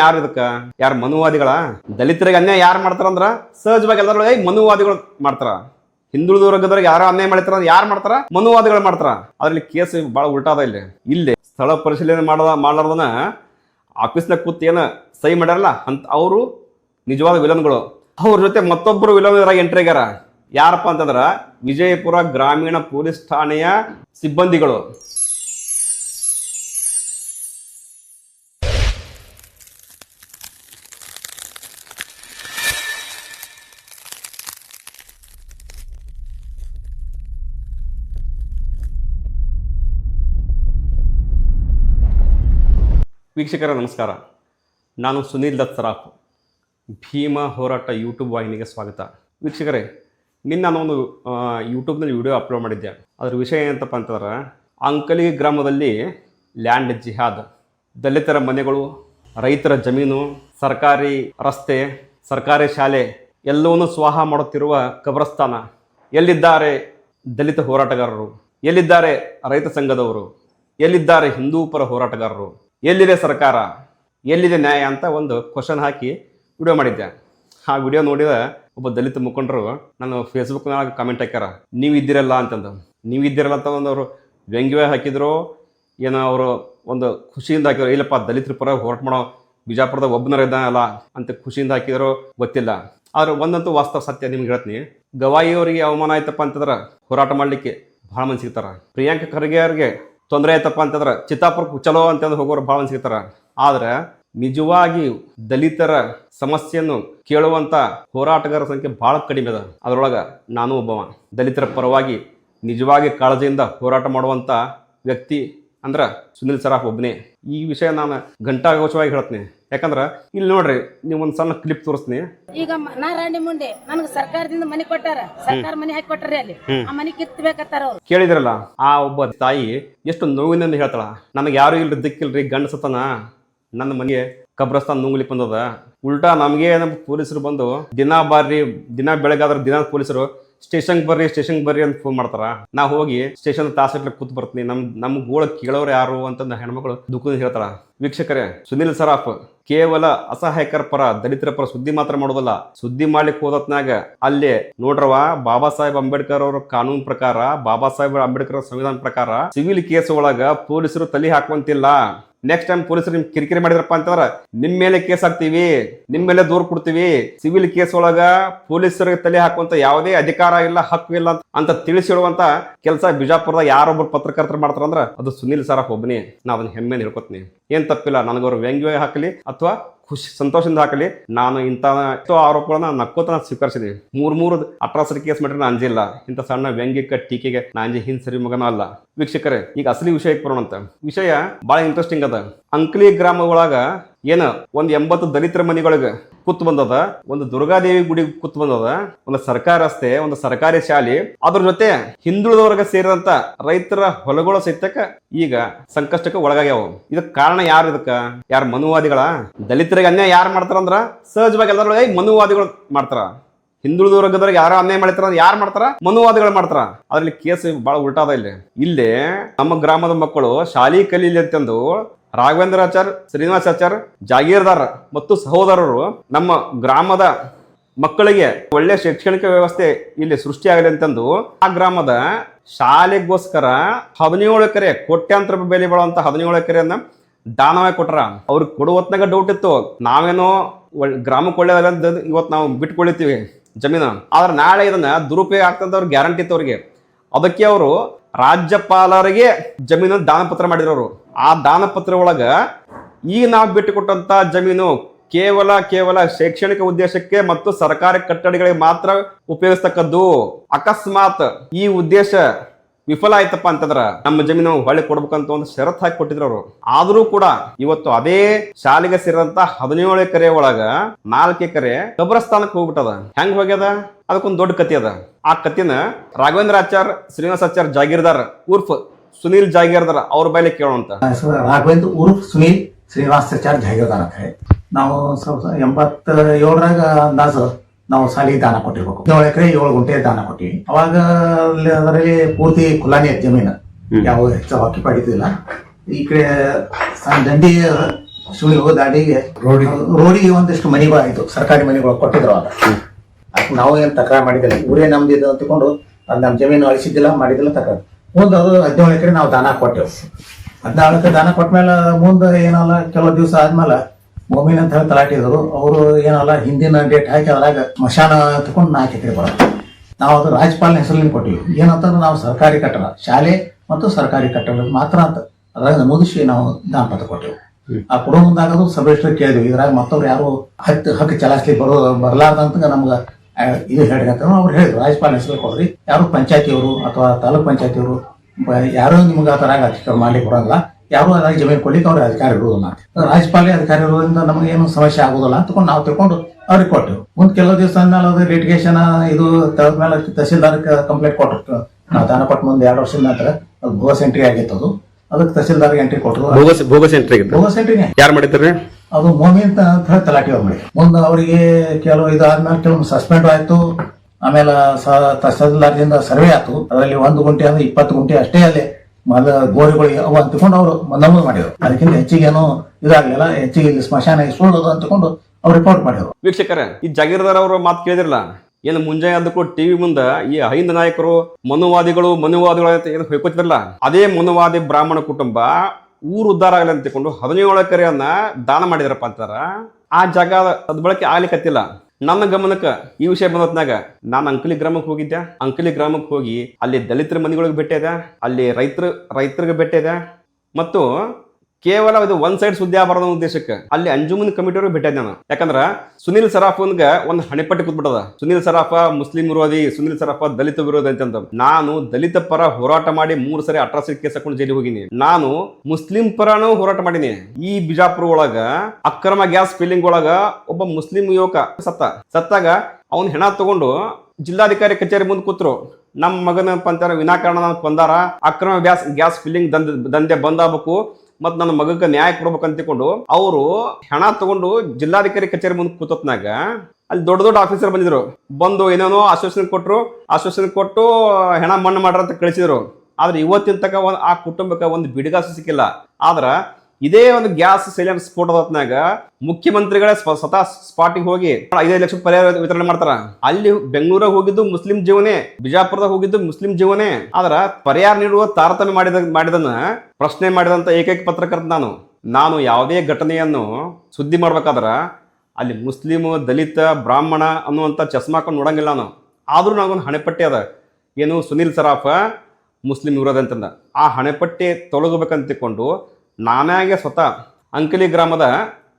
ಯಾರು ಇದಕ್ಕ? ಯಾರ ಮನುವಾದಿಗಳ? ದಲಿತರಿಗೆ ಅನ್ಯಾಯ ಯಾರು ಮಾಡ್ತಾರಂದ್ರ ಸಹಜವಾಗಿ ಎಲ್ಲರೂ ಮನುವಾದಿಗಳು ಮಾಡ್ತಾರ. ಹಿಂದುಳಿದ ವರ್ಗದವ್ರಿಗೆ ಯಾರು ಅನ್ಯಾಯ ಮಾಡ್ತಾರ ಯಾರು ಮಾಡ್ತಾರ? ಮನುವಾದಿಗಳು ಮಾಡ್ತಾರ. ಅದ್ರಲ್ಲಿ ಕೇಸ್ ಬಹಳ ಉಲ್ಟಾದ ಇಲ್ಲಿ. ಇಲ್ಲಿ ಸ್ಥಳ ಪರಿಶೀಲನೆ ಮಾಡದ, ಮಾಡ್ಲಾರ್ದನ ಆಫೀಸ್ನಾಗ ಕೂತ್ ಏನ ಸಹಿ ಮಾಡ್ಯಾರಲ್ಲ, ಅಂತ ಅವರು ನಿಜವಾದ ವಿಲನ್ಗಳು. ಅವ್ರ ಜೊತೆ ಮತ್ತೊಬ್ಬರು ವಿಲನ್ ಎಂಟ್ರಿ ಆಗ್ಯಾರ. ಯಾರಪ್ಪ ಅಂತಂದ್ರ ವಿಜಯಪುರ ಗ್ರಾಮೀಣ ಪೊಲೀಸ್ ಠಾಣೆಯ ಸಿಬ್ಬಂದಿಗಳು. ವೀಕ್ಷಕರ, ನಮಸ್ಕಾರ. ನಾನು ಸುನೀಲ್ ದತ್ ಸರಾಫ್ ಭೀಮ ಹೋರಾಟ ಯೂಟ್ಯೂಬ್ ವಾಹಿನಿಗೆ ಸ್ವಾಗತ. ವೀಕ್ಷಕರೇ, ನಿನ್ನ ನಾನು ಒಂದು ಯೂಟ್ಯೂಬ್ನಲ್ಲಿ ವಿಡಿಯೋ ಅಪ್ಲೋಡ್ ಮಾಡಿದ್ದೆ. ಅದ್ರ ವಿಷಯ ಏನಂತಪ್ಪ ಅಂತಂದ್ರೆ, ಅಂಕಲಿ ಗ್ರಾಮದಲ್ಲಿ ಲ್ಯಾಂಡ್ ಜಿಹಾದ್, ದಲಿತರ ಮನೆಗಳು, ರೈತರ ಜಮೀನು, ಸರ್ಕಾರಿ ರಸ್ತೆ, ಸರ್ಕಾರಿ ಶಾಲೆ, ಎಲ್ಲವನ್ನೂ ಸ್ವಾಹ ಮಾಡುತ್ತಿರುವ ಕಬ್ರಸ್ತಾನ ಎಲ್ಲಿದ್ದಾರೆ ದಲಿತ ಹೋರಾಟಗಾರರು? ಎಲ್ಲಿದ್ದಾರೆ ರೈತ ಸಂಘದವರು? ಎಲ್ಲಿದ್ದಾರೆ ಹಿಂದೂ ಪರ ಹೋರಾಟಗಾರರು? ಎಲ್ಲಿದೆ ಸರ್ಕಾರ? ಎಲ್ಲಿದೆ ನ್ಯಾಯ ಅಂತ ಒಂದು ಕ್ವಶನ್ ಹಾಕಿ ವಿಡಿಯೋ ಮಾಡಿದ್ದೆ. ಆ ವಿಡಿಯೋ ನೋಡಿದ ಒಬ್ಬ ದಲಿತ ಮುಖಂಡರು ನಾನು ಫೇಸ್ಬುಕ್ನಾಗ ಕಾಮೆಂಟ್ ಹಾಕ್ಯಾರ, ನೀವು ಇದ್ದೀರಲ್ಲ ಅಂತಂದು. ನೀವು ಇದ್ದಿರಲ್ಲ ಅಂತ ಒಂದು ಅವರು ವ್ಯಂಗ್ಯವೇ ಹಾಕಿದ್ರು, ಏನೋ ಅವರು ಒಂದು ಖುಷಿಯಿಂದ ಹಾಕಿದ್ರು. ಇಲ್ಲಪ್ಪ, ದಲಿತರ ಪರ ಹೋರಾಟ ಮಾಡೋ ಬಿಜಾಪುರದ ಒಬ್ಬನರ ಇದ್ದಾನಲ್ಲ ಅಂತ ಖುಷಿಯಿಂದ ಹಾಕಿದ್ರು, ಗೊತ್ತಿಲ್ಲ. ಆದ್ರೆ ಒಂದಂತೂ ವಾಸ್ತವ ಸತ್ಯ ನಿಮ್ಗೆ ಹೇಳ್ತೀನಿ. ಗವಾಯಿಯವರಿಗೆ ಅವಮಾನ ಆಯ್ತಪ್ಪ ಅಂತಂದ್ರೆ ಹೋರಾಟ ಮಾಡಲಿಕ್ಕೆ ಭಾಳ ಮಂದಿ ಸಿಗ್ತಾರೆ ಪ್ರಿಯಾಂಕ ಖರ್ಗೆ ಅವ್ರಿಗೆ ತೊಂದರೆ ಆಯ್ತಪ್ಪ ಅಂತಂದ್ರೆ ಚಿತ್ತಾಪುರಕ್ಕೆ ಚಲೋ ಅಂತಂದು ಹೋಗೋರು ಭಾಳ ಅನ್ಸಿರ್ತಾರ. ಆದ್ರೆ ನಿಜವಾಗಿ ದಲಿತರ ಸಮಸ್ಯೆಯನ್ನು ಕೇಳುವಂತ ಹೋರಾಟಗಾರರ ಸಂಖ್ಯೆ ಬಹಳ ಕಡಿಮೆ ಅದ. ಅದರೊಳಗೆ ನಾನು ಒಬ್ಬವ. ದಲಿತರ ಪರವಾಗಿ ನಿಜವಾಗಿ ಕಾಳಜಿಯಿಂದ ಹೋರಾಟ ಮಾಡುವಂತ ವ್ಯಕ್ತಿ ಅಂದ್ರೆ ಸುನಿಲ್ ಸರಾಫ್ ಒಬ್ಬನೇ ಈ ವಿಷಯ ನಾನು ಘಂಟಾಘೋಷವಾಗಿ ಹೇಳ್ತೀನಿ. ಯಾಕಂದ್ರ ಇಲ್ಲಿ ನೋಡ್ರಿ ನೀವು ಒಂದು ಸಣ್ಣ ಕ್ಲಿಪ್ ತೋರಿಸ್ತೀನಿ. ಈಗ ನಾ ರಾಣಿ ಮುಂಡೆ ನನಗೆ ಸರ್ಕಾರದಿಂದ ಮನೆ ಕೊಟ್ಟಾರ. ಸರ್ಕಾರ ಮನೆ ಹಾಕಿ ಕೊಟ್ಟರೆ ಅಲ್ಲಿ. ಆ ಮನೆ ಕಿತ್ಬೇಕತ್ತಾರ ಅವ್ರು. ಕೇಳಿದ್ರಲ್ಲ ಆ ಒಬ್ಬ ತಾಯಿ ಎಷ್ಟು ನೋವಿನಿಂದ ಹೇಳ್ತಾಳ. ನನಗೆ ಯಾರು ಇಲ್ರಿ ದಿಕ್ಕಿಲ್ರಿ ಗಂಡ ಸತನ ನನ್ನ ಮನೆಗೆ ಕಬ್ರಸ್ತಾನ್ ನುಂಗ್ಲಿಕ್ಕೆ ಬಂದದ. ಉಲ್ಟಾ ನಮಗೆ ಪೊಲೀಸರು ಬಂದು ದಿನ ಬಾರ್ರಿ ದಿನ ಬೆಳಗಾದ್ರೆ ದಿನ ಪೊಲೀಸರು ಸ್ಟೇಷನ್ ಬರ್ರಿ ಸ್ಟೇಷನ್ ಬರ್ರಿ ಅಂತ ಫೋನ್ ಮಾಡ್ತಾರ. ನಾ ಹೋಗಿ ಸ್ಟೇಷನ್ ತಾಸಟ್ಲೆ ಕೂತ್ ಬರ್ತೀನಿ. ನಮ್ ನಮ್ ಗೋಳ ಕೇಳೋರು ಯಾರು ಅಂತ ಹೆಣ್ಮಕ್ಳು ದುಃಖದಿಂದ ಹೇಳ್ತಾರ. ವೀಕ್ಷಕರೇ, ಸುನಿಲ್ ಸರಾಫ್ ಕೇವಲ ಅಸಹಾಯಕರ ಪರ, ದಲಿತರ ಪರ ಸುದ್ದಿ ಮಾತ್ರ ಮಾಡೋದಲ್ಲ. ಸುದ್ದಿ ಮಾಡ್ಲಿಕ್ಕೆ ಹೋದತ್ನಾಗ ಅಲ್ಲಿ ನೋಡ್ರವ ಬಾಬಾ ಸಾಹೇಬ್ ಅಂಬೇಡ್ಕರ್ ಅವರ ಕಾನೂನು ಪ್ರಕಾರ, ಬಾಬಾ ಸಾಹೇಬ್ ಅಂಬೇಡ್ಕರ್ ಸಂವಿಧಾನ ಪ್ರಕಾರ, ಸಿವಿಲ್ ಕೇಸ್ ಒಳಗ ಪೊಲೀಸರು ತಲೆ ಹಾಕುವಂತಿಲ್ಲ. ನೆಕ್ಸ್ಟ್ ಟೈಮ್ ಪೊಲೀಸರು ನಿಮ್ ಕಿರಿಕಿರಿ ಮಾಡಿದ್ರಪ್ಪ ಅಂತಂದ್ರ ನಿಮ್ ಮೇಲೆ ಕೇಸ್ ಹಾಕ್ತಿವಿ, ನಿಮ್ ಮೇಲೆ ದೂರು ಕೊಡ್ತೀವಿ, ಸಿವಿಲ್ ಕೇಸ್ ಒಳಗ ಪೊಲೀಸರಿಗೆ ತಲೆ ಹಾಕುವಂತ ಯಾವುದೇ ಅಧಿಕಾರ ಇಲ್ಲ, ಹಕ್ಕು ಇಲ್ಲ ಅಂತ- ಅಂತ ಹೇಳುವಂತ ಕೆಲಸ ಬಿಜಾಪುರದ ಯಾರೊಬ್ಬರು ಪತ್ರಕರ್ತರು ಮಾಡ್ತಾರಂದ್ರ ಅದು ಸುನಿಲ್ ಸರಾಫ್ ಒಬ್ಬನೇ ನಾ ಅದನ್ನ ಹೆಮ್ಮೆ ಹೇಳ್ಕೊತೀನಿ. ಏನ್ ತಪ್ಪಿಲ್ಲ ನನಗವ್ರು ವ್ಯಂಗ್ಯ ಹಾಕಲಿ, ಅಥವಾ ಖುಷಿ ಸಂತೋಷದಿಂದ ಹಾಕಲಿ. ನಾನು ಇಂಥ ಎಷ್ಟೋ ಆರೋಪಗಳನ್ನ ನಕ್ಕೋತ ನಾನು ಮೂರ್ ಮೂರು ಅಟ್ರಾಸಿಟಿ ಕೇಸ್ ಮಾಡಿದ್ರೆ ನಾನು ಅಂಜಿಲ್ಲ ಇಂಥ ಸಣ್ಣ ವ್ಯಂಗ್ಯಕ್ಕೆ ಟೀಕೆಗೆ ನಾನು ಅಂಜಿ ಹಿಂದ್ ಸರಿ ಮಗನ ಅಲ್ಲ. ವೀಕ್ಷಕರೇ, ಈಗ ಅಸಲಿ ವಿಷಯಕ್ಕೆ ಬರೋಣ ಅಂತ ವಿಷಯ ಬಹಳ ಇಂಟ್ರೆಸ್ಟಿಂಗ್ ಅದ. ಅಂಕ್ಲಿ ಗ್ರಾಮ ಒಳಗ ಏನ, ಒಂದ್ ಎಂಬತ್ತು ದಲಿತರ ಮನೆಗಳಿಗೆ ಕುತ್ ಬಂದದ, ಒಂದು ದುರ್ಗಾದೇವಿ ಗುಡಿ ಕುತ್ ಬಂದದ, ಒಂದು ಸರ್ಕಾರ ರಸ್ತೆ, ಒಂದು ಸರ್ಕಾರಿ ಶಾಲೆ, ಅದ್ರ ಜೊತೆ ಹಿಂದುಳಿದ ವರ್ಗ ಸೇರಿದಂತ ರೈತರ ಹೊಲಗಳ ಸಹಿತಕ್ಕ ಈಗ ಸಂಕಷ್ಟಕ್ಕೆ ಒಳಗಾಗ್ಯಾವ. ಇದಕ್ ಕಾರಣ ಯಾರು ಇದಕ್ಕ? ಯಾರು ಮನುವಾದಿಗಳ? ದಲಿತರಿಗೆ ಅನ್ಯಾಯ ಯಾರು ಮಾಡ್ತಾರಂದ್ರ ಸಹಜವಾಗಿ ಎಲ್ಲರೂ ಮನುವಾದಿಗಳು ಮಾಡ್ತಾರ. ಹಿಂದುಳಿದ ವರ್ಗದವ್ರಿಗೆ ಯಾರು ಅನ್ಯಾಯ ಮಾಡ್ತಾರ ಯಾರು ಮಾಡ್ತಾರ? ಮನುವಾದಿಗಳು ಮಾಡ್ತಾರ. ಅದ್ರಲ್ಲಿ ಕೇಸ್ ಬಹಳ ಉಲ್ಟಾದ ಇಲ್ಲಿ. ಇಲ್ಲಿ ನಮ್ಮ ಗ್ರಾಮದ ಮಕ್ಕಳು ಶಾಲಿ ಕಲೀಲಿ ಅಂತಂದು ರಾಘವೇಂದ್ರಾಚಾರ್ ಶ್ರೀನಿವಾಸಾಚಾರ್ ಜಾಗೀರ್ದಾರ್ ಮತ್ತು ಸಹೋದರರು ನಮ್ಮ ಗ್ರಾಮದ ಮಕ್ಕಳಿಗೆ ಒಳ್ಳೆ ಶೈಕ್ಷಣಿಕ ವ್ಯವಸ್ಥೆ ಇಲ್ಲಿ ಸೃಷ್ಟಿಯಾಗಲಿ ಅಂತಂದು ಆ ಗ್ರಾಮದ ಶಾಲೆಗೋಸ್ಕರ ಹದಿನೇಳು ಎಕರೆ ಕೋಟ್ಯಾಂತರ ಬೆಲೆ ಬಾಳುವಂತ ಹದಿನೇಳು ಎಕರೆಯನ್ನ ದಾನವಾಗಿ ಕೊಟ್ರ. ಅವ್ರಿಗೆ ಕೊಡುವತ್ನಾಗ ಡೌಟ್ ಇತ್ತು. ನಾವೇನೋ ಗ್ರಾಮಕ್ಕೆ ಒಳ್ಳೇದಲ್ಲ ಅಂತ ಇವತ್ತು ನಾವು ಬಿಟ್ಕೊಳಿತೀವಿ ಜಮೀನು. ಆದ್ರೆ ನಾಳೆ ಇದನ್ನ ದುರುಪಯೋಗ ಆಗ್ತಂತ ಅವ್ರಿಗೆ ಗ್ಯಾರಂಟಿ ಇತ್ತು ಅವ್ರಿಗೆ. ಅದಕ್ಕೆ ಅವರು ರಾಜ್ಯಪಾಲರಿಗೆ ಜಮೀನು ದಾನಪತ್ರ ಮಾಡಿರೋರು. ಆ ದಾನಪತ್ರ ಒಳಗೆ ಈಗ ನಾವು ಬಿಟ್ಟುಕೊಟ್ಟಂತ ಜಮೀನು ಕೇವಲ ಕೇವಲ ಶೈಕ್ಷಣಿಕ ಉದ್ದೇಶಕ್ಕೆ ಮತ್ತು ಸರ್ಕಾರಿ ಕಟ್ಟಡಗಳಿಗೆ ಮಾತ್ರ ಉಪಯೋಗಿಸ್ತಕ್ಕದ್ದು. ಅಕಸ್ಮಾತ್ ಈ ಉದ್ದೇಶ ವಿಫಲ ಆಯ್ತಪ್ಪ ಅಂತಂದ್ರ ನಮ್ಮ ಜಮೀನು ಹೊಳೆ ಕೊಡ್ಬೇಕಂತ ಒಂದು ಷರತ್ ಹಾಕಿ ಕೊಟ್ಟಿದ್ರು ಅವರು ಆದ್ರೂ ಕೂಡ ಇವತ್ತು ಅದೇ ಶಾಲೆಗೆ ಸೇರಿದಂತ ಹದಿನೇಳು ಎಕರೆ ಒಳಗ ನಾಲ್ಕು ಎಕರೆ ಕಬ್ರಸ್ಥಾನಕ್ಕೆ ಹೋಗ್ಬಿಟ್ಟದ. ಹೆಂಗ್ ಹೋಗ್ಯದ? ಅದಕ್ಕೊಂದು ದೊಡ್ಡ ಕತಿ ಅದ. ಆ ಕತಿನ ರಾಘವೇಂದ್ರ ಆಚಾರ್ ಶ್ರೀನಿವಾಸಾಚಾರ್ ಜಾಗೀರ್ದಾರ್ ಉರ್ಫ್ ಸುನೀಲ್ ಜಾಗೀರ್ದಾರ ಅವ್ರ ಮೇಲೆ ಕೇಳೋಂತ ಹೆಸರು ರಾಘವೇಂದ್ರ ಉರ್ಫ್ ಸುನೀಲ್ ಶ್ರೀನಿವಾಸಾಚಾರ್ಯ ಜಾಗೀರ್ದಾರ್ ಅಂತ ಹೇಳಿ. ನಾವು ಎಂಬತ್ತ ಏಳರಾಗ ಅಂದಾಜು ನಾವು ಸಾಲಿ ದಾನ ಕೊಟ್ಟಿರ್ಬೇಕು. ಏಳು ಎಕರೆ ಏಳು ಗುಂಟೆ ದಾನ ಕೊಟ್ಟಿವಿ. ಅವಾಗ ಅಲ್ಲಿ ಅದರಲ್ಲಿ ಪೂರ್ತಿ ಕುಲಾನಿ ಜಮೀನು. ಯಾವ ಹೆಚ್ಚು ಹಾಕಿ ಪಡಿತಿಲ್ಲ ಈ ಕಡೆ ದಂಡಿ ಸುಳಿ ದಾಡಿಗೆ ರೋಡಿಗೆ ಒಂದಿಷ್ಟು ಮನೆಗಳು ಆಯ್ತು ಸರ್ಕಾರಿ ಮನೆಗಳು ಕೊಟ್ಟಿದ್ರು ಅವಾಗ. ಅದಕ್ಕೆ ನಾವು ಏನ್ ತಕರಾರು ಮಾಡಿದಿಲ್ಲ. ಊರೇ ನಮ್ದಿದ್ದು ಅಂತಕೊಂಡು ಅದ್ ನಮ್ ಜಮೀನು ಅಳಿಸಿದ್ದಿಲ್ಲ ಮಾಡಿದಿಲ್ಲ ತಕರಾರು. ಮುಂದೆ ಅದು ಹದಿನೇಳು ಎಕರೆ ನಾವು ದಾನ ಕೊಟ್ಟೆವು. ಹದಿನೇಳು ಎಕರೆ ದಾನ ಕೊಟ್ಮೇಲೆ ಮುಂದೆ ಏನಲ್ಲ, ಕೆಲವು ದಿವಸ ಆದ್ಮೇಲೆ ಮೊಮಿನ್ ಅಂತ ಹೇಳಿ ತಲಾಟಿದ್ರು. ಅವರು ಏನಲ್ಲ, ಹಿಂದಿನ ಡೇಟ್ ಹಾಕಿ ಅದ್ರಾಗ ಮಶಾನ ತಗೊಂಡು ನಾಲ್ಕು ಎಕರೆ ಬರೋದು ನಾವು ಅದು ರಾಜ್ಯಪಾಲನ ಹೆಸರಲ್ಲಿ ಕೊಟ್ಟಿವಿ ಏನಂತಂದ್ರೆ ನಾವು ಸರ್ಕಾರಿ ಕಟ್ಟಡ, ಶಾಲೆ ಮತ್ತು ಸರ್ಕಾರಿ ಕಟ್ಟಡ ಮಾತ್ರ ಅಂತ ಅದ್ರಾಗ ಮುಗಿಸಿ ನಾವು ದಾನಪತ್ರ ಕೊಟ್ಟೆವು. ಆ ಕೊಡೋ ಮುಂದಾಗದು ಸಬ್ ಕೇಳಿದ್ವಿ. ಇದ್ರಾಗ ಮತ್ತವ್ರು ಯಾರು ಹತ್ತು ಹಕ್ಕು ಚಲಾಯಿಸ್ಲಿ ಬರೋ ಬರಲಾರ್ದಂತ ನಮ್ಗೆ ಇದು ಹೇಳಿದ್ರು ಅವ್ರು ಹೇಳಿದ್ರು ರಾಜ್ಯಪಾಲ ಹೆಸರು ಕೊಡ್ರಿ. ಯಾರು ಪಂಚಾಯತಿಯವರು ಅಥವಾ ತಾಲೂಕ್ ಪಂಚಾಯತಿಯವರು ಯಾರೋ ನಿಮ್ಗೆ ಆ ತರ ಅಧಿಕಾರ ಮಾಡ್ಲಿಕ್ಕೆ ಬರೋಲ್ಲ. ಯಾರು ಅದಾಗಿ ಜಮೀನು ಕೊಡ್ಲಿಕ್ಕೆ ಅವ್ರ ಅಧಿಕಾರ ಇರುವುದಿಲ್ಲ ರಾಜ್ಯಪಾಲ ಅಧಿಕಾರ ಇರೋದ್ರಿಂದ ನಮಗೆ ಏನು ಸಮಸ್ಯೆ ಆಗೋದಿಲ್ಲ ಅಂತಕೊಂಡು ನಾವು ತಿಳ್ಕೊಂಡು ಅವ್ರಿಗೆ ಕೊಟ್ಟೆವು. ಮುಂದ್ ಕೆಲವು ದಿವಸ ಲಿಟಿಗೇಷನ್ ಇದು ತೆಗೆದ ಮೇಲೆ ತಹಸೀಲ್ದಾರ್ ಕಂಪ್ಲೇಂಟ್ ಕೊಟ್ಟರು ನಾವು ದಾನ ಕೊಟ್ಟು ಮುಂದೆ ಎರಡು ವರ್ಷದ ನಂತರ ಅದು ಎಂಟ್ರಿ ಆಗಿತ್ತು ಅದು. ಅದಕ್ಕೆ ತಹಸೀಲ್ದಾರ್ಗೆ ಎಂಟ್ರಿ ಕೊಟ್ಟರು ಬೋಗಸ್ ಎಂಟ್ರಿ ಬೋಗಸ್ ಎಂಟ್ರಿ ಯಾರು ಮಾಡಿದ್ರಿ? ಅದು ಮೋಮಿ ಅಂತ ಹೇಳಿ ತಲಾಟಿ ಹೋಗ್ಬಿಡಿ ಮುಂದೆ ಅವರಿಗೆ ಕೆಲವು ಇದಾದ್ಮೇಲೆ ಕೆಲವು ಸಸ್ಪೆಂಡ್ ಆಯ್ತು. ಆಮೇಲೆ ತಹಸೀಲ್ದಾರ್ದಿಂದ ಸರ್ವೆ ಆಯ್ತು. ಅದರಲ್ಲಿ ಒಂದು ಗುಂಟೆ ಅಂದ್ರೆ ಇಪ್ಪತ್ತು ಗುಂಟೆ ಅಷ್ಟೇ ಅಲ್ಲೇ ಮೊದಲ ಗೋರಿಗಳಿಗೆ ಅವು ಅಂತಕೊಂಡು ಅವರು ನಮೂದು ಮಾಡಿದ್ರು. ಅದಕ್ಕಿಂತ ಹೆಚ್ಚಿಗೆ ಏನೋ ಇದಾಗ್ಲಿಲ್ಲ. ಹೆಚ್ಚಿಗೆ ಇಲ್ಲಿ ಸ್ಮಶಾನ ಸುಳ್ಳೋದು ಅಂತಕೊಂಡು ಅವ್ರು ರಿಪೋರ್ಟ್ ಮಾಡಿದ್ರು. ವೀಕ್ಷಕರ, ಈ ಜಾಗೀರ್ದಾರ್ ಅವರ ಮಾತು ಕೇಳಿದಿರಲ್ಲ? ಏನು ಮುಂಜಾನೆ ಅದಕ್ಕೂ ಟಿವಿ ಮುಂದೆ ಈ ಹೈಂದ ನಾಯಕರು ಮನುವಾದಿಗಳು ಮನುವಾದಿಗಳು ಅಂತ ಏನು ಹೇಳ್ಕೊತಿದ್ರಲ್ಲ? ಅದೇ ಮನುವಾದಿ ಬ್ರಾಹ್ಮಣ ಕುಟುಂಬ ಊರು ಉದ್ಧಾರ ಆಗಲಿ ಅಂತ ತಿಳ್ಕೊಂಡು ಹದಿನೇಳು ಎಕರೆಯನ್ನ ದಾನ ಮಾಡಿದ್ರಪ್ಪ ಅಂತಾರ. ಆ ಜಾಗ ಸದ್ಬಳಕೆ ಆಗ್ಲಿಕ್ಕತ್ತಿಲ್ಲ ನನ್ನ ಗಮನಕ್ಕೆ ಈ ವಿಷಯ ಬಂದತ್ನಾಗ ನಾನು ಅಂಕಲಿ ಗ್ರಾಮಕ್ಕೆ ಹೋಗಿದ್ದೆ. ಅಂಕಲಿ ಗ್ರಾಮಕ್ಕೆ ಹೋಗಿ ಅಲ್ಲಿ ದಲಿತರ ಮನೆಗಳಿಗೆ ಭೇಟಿದೆ ಅಲ್ಲಿ ರೈತರು, ರೈತರಿಗೆ ಭೇಟಿದೆ ಮತ್ತು ಕೇವಲ ಇದು ಒನ್ ಸೈಡ್ ಸುದ್ದಿ ಆಗಬಾರ್ದು ಉದ್ದೇಶಕ್ಕೆ ಅಲ್ಲಿ ಅಂಜುಮನ್ ಕಮಿಟಿಯವ್ರಿಗೆ ಭೇಟಿ ನಾನು ಯಾಕಂದ್ರ ಸುನಿಲ್ ಸರಾಫನ್ಗೆ ಒಂದು ಹಣೆಪಟ್ಟಿ ಕೂತ್ಬಿಟ್ಟದ ಸುನಿಲ್ ಸರಾಫ, ಮುಸ್ಲಿಂ ವಿರೋಧಿ, ಸುನಿಲ್ ಸರಾಫ ದಲಿತ ವಿರೋಧಿ ಅಂತಂದ. ನಾನು ದಲಿತ ಪರ ಹೋರಾಟ ಮಾಡಿ ಮೂರು ಸರಿ ಅಟ್ರಾಸಿಟಿ ಕೇಸ್ ಹಾಕೊಂಡು ಜೈಲಿಗೆ ಹೋಗಿನಿ. ನಾನು ಮುಸ್ಲಿಂ ಪರನೂ ಹೋರಾಟ ಮಾಡೀನಿ. ಈ ಬಿಜಾಪುರ ಒಳಗ ಅಕ್ರಮ ಗ್ಯಾಸ್ ಫಿಲ್ಲಿಂಗ್ ಒಳಗ ಒಬ್ಬ ಮುಸ್ಲಿಂ ಯುವಕ ಸತ್ತ. ಸತ್ತಾಗ ಅವನ್ ಹೆಣ ತಗೊಂಡು ಜಿಲ್ಲಾಧಿಕಾರಿ ಕಚೇರಿ ಮುಂದೆ ಕೂತ್ರು. ನಮ್ಮ ಮಗನ ಪಂತಾರ ವಿನಾಕಾರಣ ಬಂದಾರ. ಅಕ್ರಮ ಗ್ಯಾಸ್ ಗ್ಯಾಸ್ ಫಿಲ್ಲಿಂಗ್ ದಂಧೆ ದಂಧೆ ಬಂದಾಗಬೇಕು ಮತ್ ನನ್ನ ಮಗಕ್ಕೆ ನ್ಯಾಯ ಕೊಡ್ಬೇಕು ಅಂತ ತಿಳ್ಕೊಂಡು ಅವರು ಹೆಣ ತಗೊಂಡು ಜಿಲ್ಲಾಧಿಕಾರಿ ಕಚೇರಿ ಮುಂದೆ ಕೂತತ್ನಾಗ ಅಲ್ಲಿ ದೊಡ್ಡ ದೊಡ್ಡ ಆಫೀಸರ್ ಬಂದಿದ್ರು. ಬಂದು ಏನೇನೋ ಆಶ್ವಾಸನೆ ಕೊಟ್ಟರು ಆಶ್ವಾಸನೆ ಕೊಟ್ಟು, ಹೆಣ ಮಣ್ಣು ಮಾಡ್ರ ಅಂತ ಕಳಿಸಿದ್ರು. ಆದ್ರೆ ಇವತ್ತಿನ ತಕ ಒಂದು ಆ ಕುಟುಂಬಕ್ಕೆ ಒಂದು ಬಿಡಿಗಾಸು ಸಿಕ್ಕಿಲ್ಲ. ಆದ್ರ ಇದೇ ಒಂದು ಗ್ಯಾಸ್ ಸಿಲಿಂಡರ್ ಸ್ಫೋಟ ಹೊತ್ನ್ಯಾಗ ಮುಖ್ಯಮಂತ್ರಿಗಳೇ ಸ್ವ- ಸ್ವತಃ ಸ್ಪಾಟಿಗೆ ಹೋಗಿ ಐದೈದು ಲಕ್ಷ ಪರಿಹಾರ ವಿತರಣೆ ಮಾಡ್ತಾರ. ಅಲ್ಲಿ ಬೆಂಗಳೂರಾಗ ಹೋಗಿದ್ದು ಮುಸ್ಲಿಂ ಜೀವನೇ, ಬಿಜಾಪುರದಾಗ ಹೋಗಿದ್ದು ಮುಸ್ಲಿಂ ಜೀವನೇ. ಆದ್ರ ಪರಿಹಾರ ನೀಡುವ ತಾರತಮ್ಯ ಮಾಡಿದ ಮಾಡಿದನ್ನ ಪ್ರಶ್ನೆ ಮಾಡಿದಂತ ಏಕೈಕ ಪತ್ರಕರ್ತ ನಾನು. ನಾನು ಯಾವುದೇ ಘಟನೆಯನ್ನು ಸುದ್ದಿ ಮಾಡ್ಬೇಕಾದ್ರ ಅಲ್ಲಿ ಮುಸ್ಲಿಂ ದಲಿತ, ಬ್ರಾಹ್ಮಣ ಅನ್ನುವಂಥ ಚಸ್ಮಾ ಹಾಕೊಂಡು ನೋಡಂಗಿಲ್ಲ ನಾನು. ಆದರೂ ನನಗೊಂದು ಹಣೆಪಟ್ಟಿ ಅದ. ಏನು ಸುನಿಲ್ ಸರಾಫ ಮುಸ್ಲಿಂ ವಿರೋಧ ಅಂತಂದ. ಆ ಹಣೆಪಟ್ಟಿ ತೊಲಗಬೇಕಂತ ತಿಳ್ಕೊಂಡು ನಾನಾಗೆ ಸ್ವತಃ ಅಂಕಲಿ ಗ್ರಾಮದ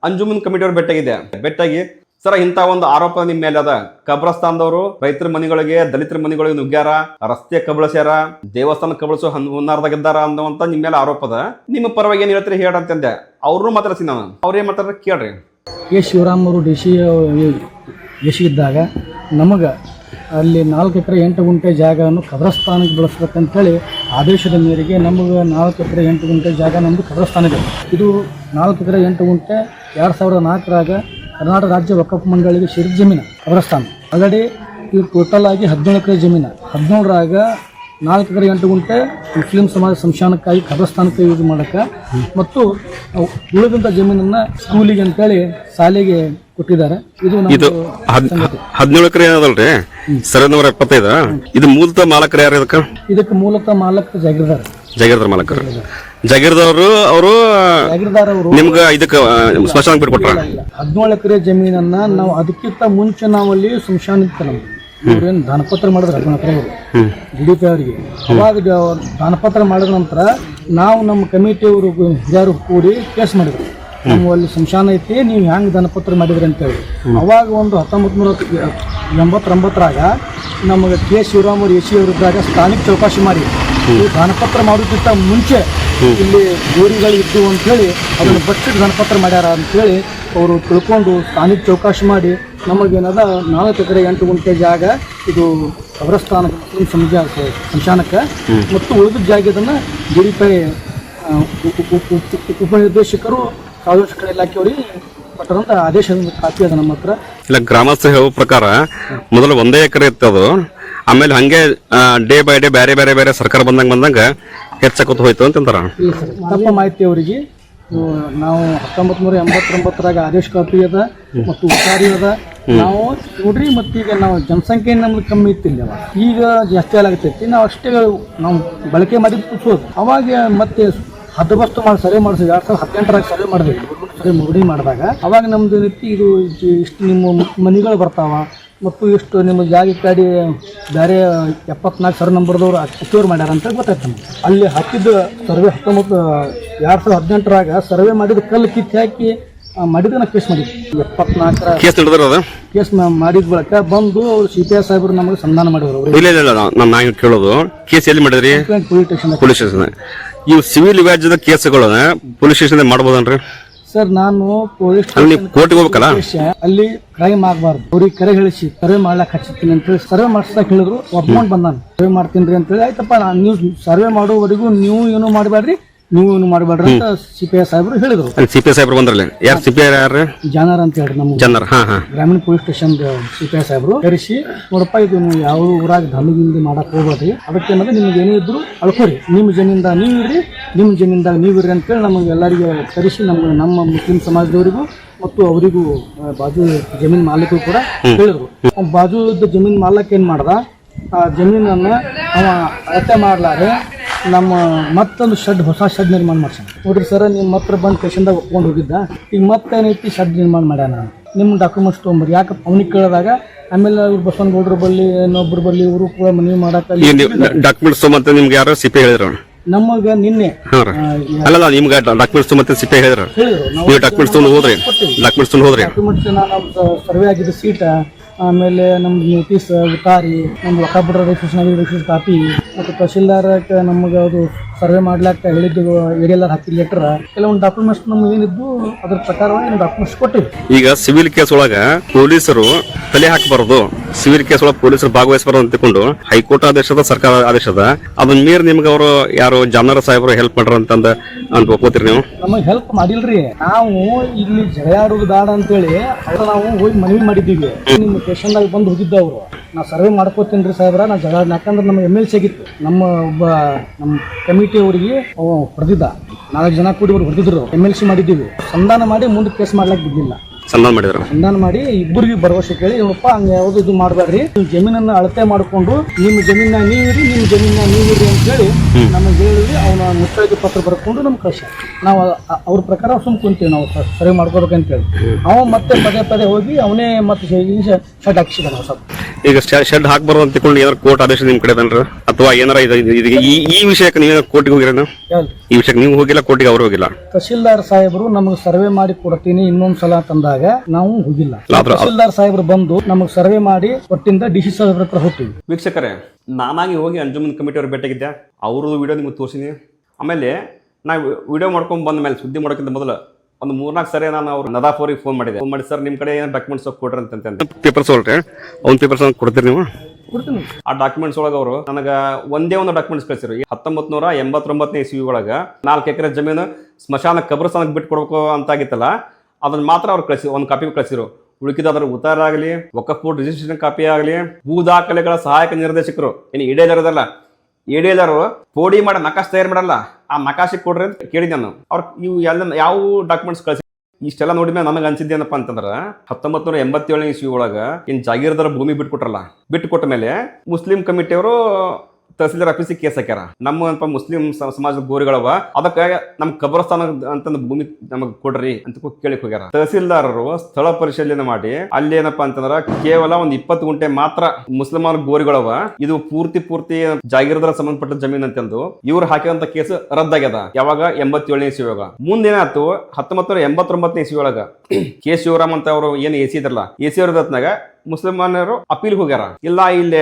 ಅಂಜುಮನ್ ಕಮಿಟಿಯವ್ರು ಬೆಟ್ಟಾಗಿದೆ. ಭೇಟಿಯಾಗಿ ಸರ, ಇಂಥ ಒಂದು ಆರೋಪ ನಿಮ್ಮ ಮೇಲೆ ಅದ. ಕಬ್ರಸ್ತಾನದವರು ರೈತರ ಮನೆಗಳಿಗೆ, ದಲಿತರ ಮನೆಗಳಿಗೆ ನುಗ್ಗ್ಯಾರ. ರಸ್ತೆ ಕಬಳಸ್ಯಾರ. ದೇವಸ್ಥಾನ ಕಬಳಸೋ ಹನ್ ಹುನ್ನಾರ್ದಾಗಿದ್ದಾರ ಅನ್ನುವಂತ ನಿಮ್ಮ ಮೇಲೆ ಆರೋಪ ಅದ. ನಿಮ್ಮ ಪರವಾಗಿ ಏನ್ ಹೇಳ್ತೀರಿ? ಹೇಳ ಅಂತಂದೆ. ಅವ್ರನ್ನೂ ಮಾತಾಡ್ತೀನಿ ನಾನು. ಅವ್ರು ಏನ್ ಮಾತಾಡ್ತಾರೆ ಕೇಳ್ರಿ. ಕೆ. ಶಿವರಾಮ್ ಅವರು ಡಿ ಸಿ ಇದ್ದಾಗ ನಮಗೆ ಅಲ್ಲಿ ನಾಲ್ಕು ಎಕರೆ, ಎಂಟು ಗುಂಟೆ ಜಾಗವನ್ನು ಕಬ್ರಸ್ಥಾನಕ್ಕೆ ಬಳಸ್ಬೇಕಂತೇಳಿ ಆದೇಶದ ಮೇರೆಗೆ ನಮಗೆ ನಾಲ್ಕು ಎಕರೆ, ಎಂಟು ಗುಂಟೆ ಜಾಗ ನಮ್ಮದು ಕಬ್ರಸ್ಥಾನ ಇದೆ ಇದು ನಾಲ್ಕು ಎಕರೆ, ಎಂಟು ಗುಂಟೆ, ಎರಡು ಸಾವಿರದ ನಾಲ್ಕರಾಗ ಕರ್ನಾಟಕ ರಾಜ್ಯ ವಕಫ್ ಮಂಡಳಿಗೆ ಸೇರಿದ ಜಮೀನು ಕಬ್ರಸ್ಥಾನ ಆಲ್ರೆಡಿ ಇದು ಟೋಟಲ್ ಆಗಿ ಹದಿನೇಳು ಎಕರೆ ಜಮೀನು. ಹದಿನೇಳರಾಗ ನಾಲ್ಕು ಎಕರೆ ಎಂಟು ಗುಂಟೆ ಮುಸ್ಲಿಂ ಸಮಾಜ ಸಂಶಾನಕ್ಕಾಗಿ ಕಬ್ರಸ್ಥಾನಕ್ಕೆ ಯೂಸ್ ಮಾಡೋಕ್ಕೆ ಮತ್ತು ಉಳಿದಂಥ ಜಮೀನನ್ನ ಸ್ಕೂಲಿಗೆ ಅಂತೇಳಿ ಶಾಲೆಗೆ ಕೊಟ್ಟಿದ್ದಾರೆ. ಇದು ಇದು. ಹದಿನೇಳು ಎಕರೆ ಅದಲ್ರಿ? ಸರ್ ನೂರ ಎಪ್ಪತ್ತೈದ? ಇದು ಮೂಲತಃ ಮಾಲಕರು ಯಾರು ಇದಕ್ಕೆ? ಇದಕ್ಕೆ ಮೂಲತಃ ಮಾಲಕ ಜಾಗಿರ್ದಾರ್. ಜಾಗಿರ್ದಾರ್ ಮಾಲಕರು. ಜಾಗಿರ್ದವರು ಅವರು ಜಾಗೀರ್ದಾರ್ ಅವರು ನಿಮ್ಗೆ ಇದಕ್ಕೆ ಸ್ಮಶಾನಕ್ಕೆ ಬಿಟ್ಕೊಟ್ರ ಹದಿನೇಳು ಎಕರೆ ಜಮೀನನ್ನ ನಾವು ಅದಕ್ಕಿಂತ ಮುಂಚೆ ನಾವು ಅಲ್ಲಿ ಸ್ಮಶಾನ ಇತ್ತು ನಮ್ದು. ಇವ್ರೇನು ದಾನಪತ್ರ ಮಾಡಿದ್ರು ಅಪ್ಪನ ಹತ್ರ ಅವರು ಡಿ ಪಿ ಅವರಿಗೆ. ಅವಾಗ ದಾನಪತ್ರ ಮಾಡಿದ ನಂತರ ನಾವು ನಮ್ಮ ಕಮಿಟಿಯವರು ಹಿರಿಯರು ಕೂಡಿ ಕೇಸ್ ಮಾಡಿದ್ರು. ನಮ್ಮ ಅಲ್ಲಿ ಸಂಶಾನ ಐತಿ ನೀವು ಹೆಂಗೆ ದಾನಪತ್ರ ಮಾಡಿದ್ರಿ ಅಂತೇಳಿ. ಅವಾಗ ಒಂದು ಹತ್ತೊಂಬತ್ತು ನೂರ ಎಂಬತ್ತೊಂಬತ್ತರಾಗ ನಮಗೆ ಕೆ ಶಿವರಾಮ್ ಅವರು ಎ ಸಿ ಅವರಿದ್ದಾಗ ಸ್ಥಾನಿಕ ಚೌಕಾಶಿ ಮಾಡಿ. ಈ ದಾನಪತ್ರ ಮಾಡೋದಕ್ಕಿಂತ ಮುಂಚೆ ಇಲ್ಲಿ ಗೋರಿಗಳು ಇದ್ದು ಅಂತೇಳಿ ಅದನ್ನು ಬಚ್ಚಿಟ್ಟು ದಾನಪತ್ರ ಮಾಡ್ಯಾರ ಅಂತೇಳಿ ಅವರು ತಿಳ್ಕೊಂಡು ಸ್ಥಾನಿಕ ಚೌಕಾಶಿ ಮಾಡಿ ನಮಗೇನದ ನಾಲ್ಕು ಎಕರೆ ಎಂಟು ಗುಂಟೆ ಜಾಗ ಇದು ಕಬ್ರಸ್ಥಾನ ಸಂಜೆ ಸಂಶಾನಕ್ಕೆ ಮತ್ತು ಉಳಿದ ಜಾಗದನ್ನ ಡಿ ಪಿ ಉಪನಿರ್ದೇಶಕರು ಸಾರ್ವಜನಿಕ ಇಲಾಖೆಯವರಿಗೆ ಕೊಟ್ಟರಂತ ಆದೇಶ ಕಾಪಿ ಅದ ನಮ್ಮ ಹತ್ರ. ಇಲ್ಲ ಗ್ರಾಮಸ್ಥ ಹೇಳೋ ಪ್ರಕಾರ ಮೊದಲು ಒಂದೇ ಎಕರೆ ಇತ್ತು ಅದು. ಆಮೇಲೆ ಹಂಗೆ ಡೇ ಬೈ ಡೇ ಬೇರೆ ಬೇರೆ ಬೇರೆ ಸರ್ಕಾರ ಬಂದಂಗೆ ಬಂದಂಗ ಹೆಚ್ಚಾಕೋತ ಹೋಯ್ತು ಅಂತಂತಾರ ಮಾಹಿತಿ ಅವರಿಗೆ. ನಾವು ಹತ್ತೊಂಬತ್ತು ನೂರ ಎಂಬತ್ತೊಂಬತ್ತರಾಗ ಆದೇಶ ಕಾಪಿ ಅದ ಮತ್ತು ಉಚಾರಿ ಅದ. ನಾವು ನೋಡ್ರಿ ಮತ್ತೀಗ ನಾವು ಜನಸಂಖ್ಯೆ ನಮ್ಗೆ ಕಮ್ಮಿ ಇತ್ತಿಲ್ಲ ಅವಾಗ ಈಗ ಜಾಸ್ತಿ ಆಗತೈತಿ. ನಾವು ಅಷ್ಟೇ ನಾವು ಬಳಕೆ ಮಾಡಿ ಪುಚ್ಚೋದು ಅವಾಗ ಮತ್ತೆ ಹದ್ದಬಸ್ತು ಮಾಡಿ ಸರಿ ಮಾಡಿಸಿ ಎರಡು ಸಾವಿರದ ಹದಿನೆಂಟರಾಗ ಸರ್ವೆ ಮಾಡಿದ್ವಿ ಸರಿ ಮುಗಡಿ ಮಾಡಿದಾಗ ಅವಾಗ ನಮ್ದು ರೀತಿ ಇದು ಇಷ್ಟು- ಇಷ್ಟು ನಿಮ್ಮ ಮನೆಗಳು ಬರ್ತಾವ ಮತ್ತು ಇಷ್ಟು ನಿಮ್ಮ ಜಾಗ ಕಾಡಿ ಬೇರೆ ಎಪ್ಪತ್ನಾಲ್ಕು ಸರ್ ನಂಬರ್ದವ್ರು ಅಕ್ಯೂರ್ ಮಾಡ್ಯಾರ ಅಂತ ಗೊತ್ತಾಯ್ತು ನಮ್ಗೆ. ಅಲ್ಲಿ ಹಾಕಿದ್ದು ಸರ್ವೆ ಹತ್ತೊಂಬತ್ತು ಎರಡು ಸಾವಿರದ ಹದಿನೆಂಟರಾಗ ಸರ್ವೆ ಮಾಡಿದ ಕಲ್ಲು ಕಿತ್ತು ಹಾಕಿ ಮಾಡಿದ ಮಾಡಿದ್ದು ನಾವು ಕೇಸ್ ಮಾಡಿದ್ವಿ ಎಪ್ಪತ್ನಾಲ್ಕರ ಕೇಸ್ ಅದು? ಕೇಸ್ ಮಾಡಿದ ಬಳಿಕ ಬಂದು ಸಿ ಪಿ ಎಸ್ ಸಾಹೇಬರು ನಮಗೆ ಸಂಧಾನ ಮಾಡಿದ್ರು ಅವರು. ಇಲ್ಲ ಇಲ್ಲ ಇಲ್ಲ ನಾನು ನಾನು ಕೇಳೋದು. ಕೇಸ್ ಎಲ್ಲಿ ಮಾಡಿದ್ರಿ? ಪೊಲೀಸ್ ಸ್ಟೇಷನ್ ಪೊಲೀಸ್ ಸ್ಟೇಷನ್ ಇವು ಸಿವಿಲ್ ವ್ಯಾಜ್ಯದ ಕೇಸ್ಗಳನ್ನ ಪೊಲೀಸ್ ಸ್ಟೇಷನ್ ಮಾಡ್ಬೋದನ್ರಿ? ಸರ್ ನಾನು ಪೊಲೀಸ್ ಅಲ್ಲಿ ಕೋರ್ಟ್ಗೆ ಹೋಗ್ಬೇಕಲ್ಲ? ಅಲ್ಲಿ ಕ್ರೈಮ್ ಆಗಬಾರ್ದು. ಅವ್ರಿಗೆ ಕರೆ ಹೇಳಿಸಿ ಸರ್ವೆ ಮಾಡ್ಲಾಕ್ ಹಚ್ಚಿರ್ತೀನಿ ಅಂತ ಹೇಳಿ ಸರ್ವೆ ಮಾಡಿಸ್ತಾ ಹೇಳಿದ್ರು. ಒಪ್ಕೊಂಡು ಬಂದಾನ. ಸರ್ವೆ ಮಾಡ್ತೀನಿ ರೀ ಅಂತೇಳಿ ಆಯ್ತಪ್ಪ ನಾನು ನೀವು ಸರ್ವೆ ಮಾಡುವವರೆಗೂ ನೀವು ಏನು ಮಾಡಬೇಡ್ರಿ. ನೀವು ಮಾಡಬೇಡ್ರಿ ಅಂತ ಸಿ ಪಿ ಐ ಸಾಹೇಬರು ಹೇಳಿದ್ರು. ಸಿ ಪಿ ಐ ಸಾಹೇಬ್ರು ಬಂದ್ರಲ್ಲಿ? ಯಾರು ಸಿ ಪಿ ಐ ಯಾರು? ಜಾನರ್ ಅಂತ ಹೇಳ್ರಿ ನಮ್ಗೆ. ಜನರ್ ಹಾ ಹಾ. ಗ್ರಾಮೀಣ police station C P I ಸಾಹೇಬರು. ಕರೆಸಿ ನೋಡಪ್ಪ ಇದು ನೀವು ಯಾವ ಊರಾಗ ಧಮಗಿಂದ ಮಾಡಕ್ ಹೋಗ್ಬೇಡ್ರಿ. ಅದಕ್ಕೆ ಏನಂದ್ರೆ ನಿಮ್ಗೆ ಏನೇ ಇದ್ರು ಅಳ್ಕೋರಿ. ನಿಮ್ಮ ಜಮೀನ್ದಾಗ ನೀವು ಇರ್ರಿ ನಿಮ್ಮ ಜಮೀನಿಂದ ನೀವು ಇರ್ರಿ ಅಂತೇಳಿ ನಮಗೆ ಎಲ್ಲರಿಗೆ ಕರೆಸಿ ನಮ್ಗೆ ನಮ್ಮ ಮುಸ್ಲಿಂ ಸಮಾಜದವರಿಗೂ ಮತ್ತು ಅವರಿಗೂ ಬಾಜು ಜಮೀನ್ ಮಾಲೀಕರು ಕೂಡ ಹೇಳಿದ್ರು. ಬಾಜು ಇದ್ದ ಜಮೀನ್ ಮಾಲಕ್ ಏನ್ ಮಾಡ್ದ? ಆ ಜಮೀನನ್ನ ಅವ ಅಳತೆ ಮಾಡ್ಲಾರೆ. ನಮ್ಮ ಮತ್ತೊಂದು ಶೆಡ್ ಹೊಸ ಶೆಡ್ ನಿರ್ಮಾಣ ಮಾಡ್ಸೋಣ. ನೋಡ್ರಿ ಸರ್ ನಿಮ್ಮ ಹತ್ರ ಬಂದು ಸ್ಟೇಷನ್ದಾಗ ಒಪ್ಕೊಂಡು ಹೋಗಿದ್ದ. ಈಗ ಮತ್ತೇನೈತಿ ಶೆಡ್ ನಿರ್ಮಾಣ ಮಾಡ್ಯಾನ? ನಿಮ್ಮ ಡಾಕ್ಯುಮೆಂಟ್ಸ್ ತೊಗೊಂಬರ್ರಿ. ಯಾಕೆ ಅವ್ನಿಗೆ ಕೇಳಿದಾಗ ಆಮೇಲೆ ಇವ್ರು ಬಸವನಗೌಡ್ರ ಬಲ್ಲಿ ಇನ್ನೊಬ್ರು ಬಲ್ಲಿ ಇವರು ಕೂಡ ಮನವಿ ಮಾಡಕ್ಕೆ ಡಾಕ್ಯುಮೆಂಟ್ಸ್ ತೊಗೊಂಬಂತ ನಿಮ್ಗೆ ಯಾರೋ ಸಿಪಿ ಹೇಳಿದ್ರು? ನಮಗೆ ನಿನ್ನೆ ಅಲ್ಲ ಅಲ್ಲಲ್ಲ ನಿಮ್ಗೆ ಡಾಕ್ಯುಮೆಂಟ್ಸ್ ಮತ್ತೆ ಸಿ ಹೇಳಿದ್ರು. ನೀವು ಡಾಕ್ಯುಮೆಂಟ್ಸ್ ತೊಗೊಂಡು ಹೋದ್ರಿ. ಡಾಕ್ಯುಮೆಂಟ್ಸ್ ತೊಗೊಂಡು ಹೋದ್ರಿ. ಡಾಕ್ಯುಮೆಂಟ್ಸ್ ನಮ್ಮ ಸರ್ವೆ ಆಗಿದ್ದ ಸೀಟ ಆಮೇಲೆ ನಮ್ದು ನೋಟಿಸ್ ಉತಾರಿ ನಮ್ದು ಲೊಕ್ಕಬಿಟ್ರ ರಿಜಿಸ್ಟ್ರೇಷನ್ ಆಗಿದ್ದ ರಿಜಿಸ್ಟ್ರೇಷನ್ ಕಾಪಿ ಮತ್ತು ತಹಶೀಲ್ದಾರಕ್ಕೆ ನಮಗೆ ಅದು ಸರ್ವೆ ಮಾಡ್ಲಾಕ ಹೇಳಿದ್ದು ಏರಿಯಲ್ಲರ್ ಹಾಕಿದ ಲೆಟರ್ ಕೆಲವೊಂದು ಡಾಕ್ಯುಮೆಂಟ್ಸ್ ನಮ್ಗೆ ಏನಿದ್ದು ಅದ್ರ ಪ್ರಕಾರ ಡಾಕ್ಯುಮೆಂಟ್ಸ್ ಕೊಟ್ಟಿವಿ. ಈಗ ಸಿವಿಲ್ ಕೇಸ್ ಒಳಗ ಪೊಲೀಸರು ತಲೆ ಹಾಕಬಾರದು. ಸಿವಿಲ್ ಕೇಸ್ ಒಳಗೆ ಪೊಲೀಸರು ಭಾಗವಹಿಸಬಾರದು ಅಂತ ತಿಳ್ಕೊಂಡು ಹೈಕೋರ್ಟ್ ಆದೇಶದ ಸರ್ಕಾರ ಆದೇಶದ ಅದನ್ನ ಮೀರಿ ನಿಮ್ಗೆ ಅವರು ಯಾರು ಜಾನರ ಸಾಹೇಬರು ಹೆಲ್ಪ್ ಮಾಡ್ರ ಅಂತಂದ ಅಂತ ಒಪ್ಕೋತೀರಿ ನೀವು? ನಮಗೆ ಹೆಲ್ಪ್ ಮಾಡಿಲ್ರಿ. ನಾವು ಇಲ್ಲಿ ಜಗಳಾಡೋದು ಬೇಡ ಅಂತೇಳಿ ಅವ್ರ ನಾವು ಹೋಗಿ ಮನವಿ ಮಾಡಿದ್ದೀವಿ. ನಿಮ್ಮ ಸ್ಟೇಷನ್ದಾಗ ಬಂದು ಹೋಗಿದ್ದ ಅವರು ನಾ ಸರ್ವೆ ಮಾಡ್ಕೋತೀನಿ ರೀ ಸಾಹೇಬ್ರ. ನಾ ಜಗಳ ಯಾಕಂದ್ರೆ ನಮ್ಮ ಎಂ ಎಲ್ ಸಿ ಆಗಿತ್ತು. ನಮ್ಮ ಒಬ್ಬ ನಮ್ಮ ಕಮಿಟಿ ಅವರಿಗೆ ಅವ ಹೊಡೆದಿದ್ದ. ನಾಲ್ಕು ಜನ ಕೂಡಿ ಅವ್ರು ಹೊಡೆದಿದ್ರು. ಎಂ ಎಲ್ ಸಿ ಮಾಡಿದ್ದೀವಿ. ಸಂಧಾನ ಮಾಡಿ ಮುಂದೆ ಕೇಸ್ ಮಾಡ್ಲಿಕ್ಕೆ ಬಿದ್ದಿಲ್ಲ. ಸಂಧಾನ ಮಾಡಿದ್ರು? ಸಂಧಾನ ಮಾಡಿ ಇಬ್ಬರಿಗೆ ಭರವಸೆ ಕೇಳಿ ಇವಪ್ಪ ಹಂಗೆ ಯಾವುದು ಇದು ಮಾಡಬೇಡ್ರಿ. ಜಮೀನನ್ನ ಅಳತೆ ಮಾಡಿಕೊಂಡು ನಿಮ್ಮ ಜಮೀನ ನೀವಿರಿ ನಿಮ್ಮ ಜಮೀನ ನೀವಿರಿ ಅಂತ ಹೇಳಿ ನಮಗೆ ಹೇಳಿದ್ವಿ ಅವನ ಮುತ್ತೈದು ಪತ್ರ ಬರ್ಕೊಂಡು ನಮ್ಗೆ ಕಳ್ಸ ನಾವು ಅವ್ರ ಪ್ರಕಾರ ಸುಮ್ ಕುಂತೀವಿ ನಾವು ಸರಿ ಮಾಡ್ಕೋಬೇಕಂತೇಳಿ ಅವ ಮತ್ತೆ ಪದೇ ಪದೇ ಹೋಗಿ ಅವನೇ ಮತ್ತೆ ಶೆಡ್ ಹಾಕಿಸಿದ ನಾವು ಸ್ವಲ್ಪ ಈಗ ಶೆಡ್ ಹಾಕ್ಬಾರ್ದು ಅಂತ ತಿಳ್ಕೊಂಡು ಏನಾರ ಕೋರ್ಟ್ ಆದೇಶ ನಿಮ್ ಕಡೆ ಅದನ್ರ ಅಥವಾ ಏನಾರ ಇದು ಈ ಈ ವಿಷಯಕ್ಕೆ ನೀವು ಕೋರ್ಟಿಗೆ ಹೋಗಿರ ನೀವು ಈ ವಿಷಯಕ್ಕೆ ನೀವು ಹೋಗಿಲ್ಲ ಕೋರ್ಟಿಗೆ ಅವ್ರು ಹೋಗಿಲ್ಲ? ತಹಶೀಲ್ದಾರ್ ಸಾಹೇಬರು ನಮಗೆ ಸರ್ವೆ ಮಾಡಿ ಕೊಡ್ತೀನಿ ಇನ್ನೊಂದ್ ಸಲ ತಂದಾಗ ನಾವು ಹೋಗಿಲ್ಲ. ತಹಶೀಲ್ದಾರ್ ಸಾಹೇಬರು ಬಂದು ನಮಗೆ ಸರ್ವೆ ಮಾಡಿ ಕೊಟ್ಟಿಂದ ಡಿ ಸಿ ಸಾಹೇಬ್ರ ಹತ್ರ ಹೋಗ್ತೀವಿ. ವೀಕ್ಷಕರೇ ನಾನಾಗಿ ಹೋಗಿ ಅಂಜುಮನ್ ಕಮಿಟಿ ಅವ್ರು ಭೇಟಿಯಾಗಿದ್ದೆ ಅವ್ರದ್ದು ವಿಡಿಯೋ ನಿಮ್ಗೆ ತೋರಿಸಿನಿ. ಆಮೇಲೆ ನಾ ವೀಡಿಯೋ ಮಾಡ್ಕೊಂಡು ಬಂದ ಮೇಲೆ ಸುದ್ದಿ ಮಾಡೋಕ್ಕಿಂತ ಮೊದಲು ಒಂದು ಮೂರ್ನಾಲ್ಕು ಸರಿ ನಾನು ಅವ್ರು ನದಾಫೋರಿಗೆ ಅವ್ರಿಗೆ ಫೋನ್ ಮಾಡಿದೆ. ಫೋನ್ ಮಾಡಿ ಸರ್ ನಿಮ್ಮ ಕಡೆ ಏನು ಡಾಕ್ಯುಮೆಂಟ್ಸ್ ಕೊಡ್ರಿ ಅಂತ. ಪೇಪರ್ಸ್ ಹೊರಟ್ರೆ? ಅವ್ನ ಪೇಪರ್ಸ್ ಕೊಡ್ತೀರಿ ನೀವು? ಕೊಡ್ತೀನಿ. ಆ ಡಾಕ್ಯುಮೆಂಟ್ಸ್ ಒಳಗೆ ಅವರು ನನಗೆ ಒಂದೇ ಒಂದು ಡಾಕ್ಯುಮೆಂಟ್ಸ್ ಕಳಿಸಿರು. ಹತ್ತೊಂಬತ್ತು ನೂರ ಎಂಬತ್ತೊಂಬತ್ತನೇ ಇಸ್ವಿ ಒಳಗೆ ನಾಲ್ಕು ಎಕರೆ ಜಮೀನು ಸ್ಮಶಾನ ಕಬ್ರಸ್ಥಾನಕ್ಕೆ ಬಿಟ್ಟು ಕೊಡಬೇಕು ಅಂತ ಆಗಿತ್ತಲ್ಲ ಅದನ್ನ ಮಾತ್ರ ಅವ್ರು ಕಳಿಸಿ ಒಂದು ಕಾಪಿ ಕಳಿಸಿರು. ಉಳಿಕಿದ ಅದರ ಉತ್ತಾರ ಆಗಲಿ ಬೋರ್ಡ್ ರಿಜಿಸ್ಟ್ರೇಷನ್ ಕಾಪಿ ಆಗಲಿ ಭೂ ದಾಖಲೆಗಳ ಸಹಾಯಕ ನಿರ್ದೇಶಕರು. ಏನು ಇಡೇದಾರದಲ್ಲ ಇಡೇದಾರು ಪೋಡಿ ಮಾಡಿ, ನಕಾಶ್ ತಯಾರು ಮಾಡಲ್ಲ. ಆ ನಕಾಶೆ ಕೊಡ್ರಿ ಅಂತ ಕೇಳಿದ್ದೆ ನಾನು. ಅವ್ರ ಇವು ಎಲ್ಲ ಯಾವ ಡಾಕ್ಯುಮೆಂಟ್ಸ್ ಕಳಿಸಿ? ಇಷ್ಟೆಲ್ಲ ನೋಡಿದ್ಮೇಲೆ ನನಗೆ ಅನ್ಸಿದ್ದೇನಪ್ಪ ಅಂತಂದ್ರೆ ಹತ್ತೊಂಬತ್ತು ನೂರ ಎಂಬತ್ತೇಳನೇ ಇಸ್ವಿ ಒಳಗ ಏನು ಜಾಗೀರ್ದಾರ ಭೂಮಿ ಬಿಟ್ಕೊಟ್ರಲ್ಲ. ಬಿಟ್ಟು ಕೊಟ್ಟ ಮೇಲೆ ಮುಸ್ಲಿಂ ಕಮಿಟಿಯವರು ತಹಸೀಲ್ದಾರ್ ಆಫೀಸಿಗೆ ಕೇಸ್ ಹಾಕ್ಯಾರ. ನಮ್ಮ ಮುಸ್ಲಿಂ ಸಮಾಜದ ಗೋರಿಗಳವ, ಅದಕ್ಕೆ ನಮ್ ಕಬ್ರಸ್ಥಾನ ಅಂತಂದು ಭೂಮಿ ನಮಗ್ ಕೊಡ್ರಿ ಅಂತ ಕೇಳಿ ಹೋಗ್ಯಾರ. ತಹಸೀಲ್ದಾರರು ಸ್ಥಳ ಪರಿಶೀಲನೆ ಮಾಡಿ, ಅಲ್ಲಿ ಏನಪ್ಪಾ ಅಂತಂದ್ರ ಕೇವಲ ಒಂದ್ ಇಪ್ಪತ್ತು ಗುಂಟೆ ಮಾತ್ರ ಮುಸ್ಲಿಮಾನ ಗೋರಿಗಳವ, ಇದು ಪೂರ್ತಿ ಪೂರ್ತಿ ಜಾಗೀರದಾರ ಸಂಬಂಧಪಟ್ಟ ಜಮೀನ್ ಅಂತಂದು ಇವ್ರು ಹಾಕಿದಂತ ಕೇಸ್ ರದ್ದಾಗ್ಯದ. ಯಾವಾಗ? ಎಂಬತ್ತೇಳನೇ ಇಸ್ವಿ ಒಳಗ. ಮುಂದೇನಾಯ್ತು? ಹತ್ತೊಂಬತ್ತು ನೂರ ಎಂಬತ್ತೊಂಬತ್ತನೇ ಇಸ್ವಿ ಒಳಗ. ಕೆ ಶಿವರಾಮ್ ಅಂತ ಅವರು ಏನ್ ಎಸಿ ಇದ್ರಲ್ಲ ಎಸಿ ಮುಸ್ಲಿಮಾನರು ಮುಸಲ್ಮಾನರು ಅಪೀಲ್ ಹೋಗ್ಯಾರ. ಇಲ್ಲ, ಇಲ್ಲಿ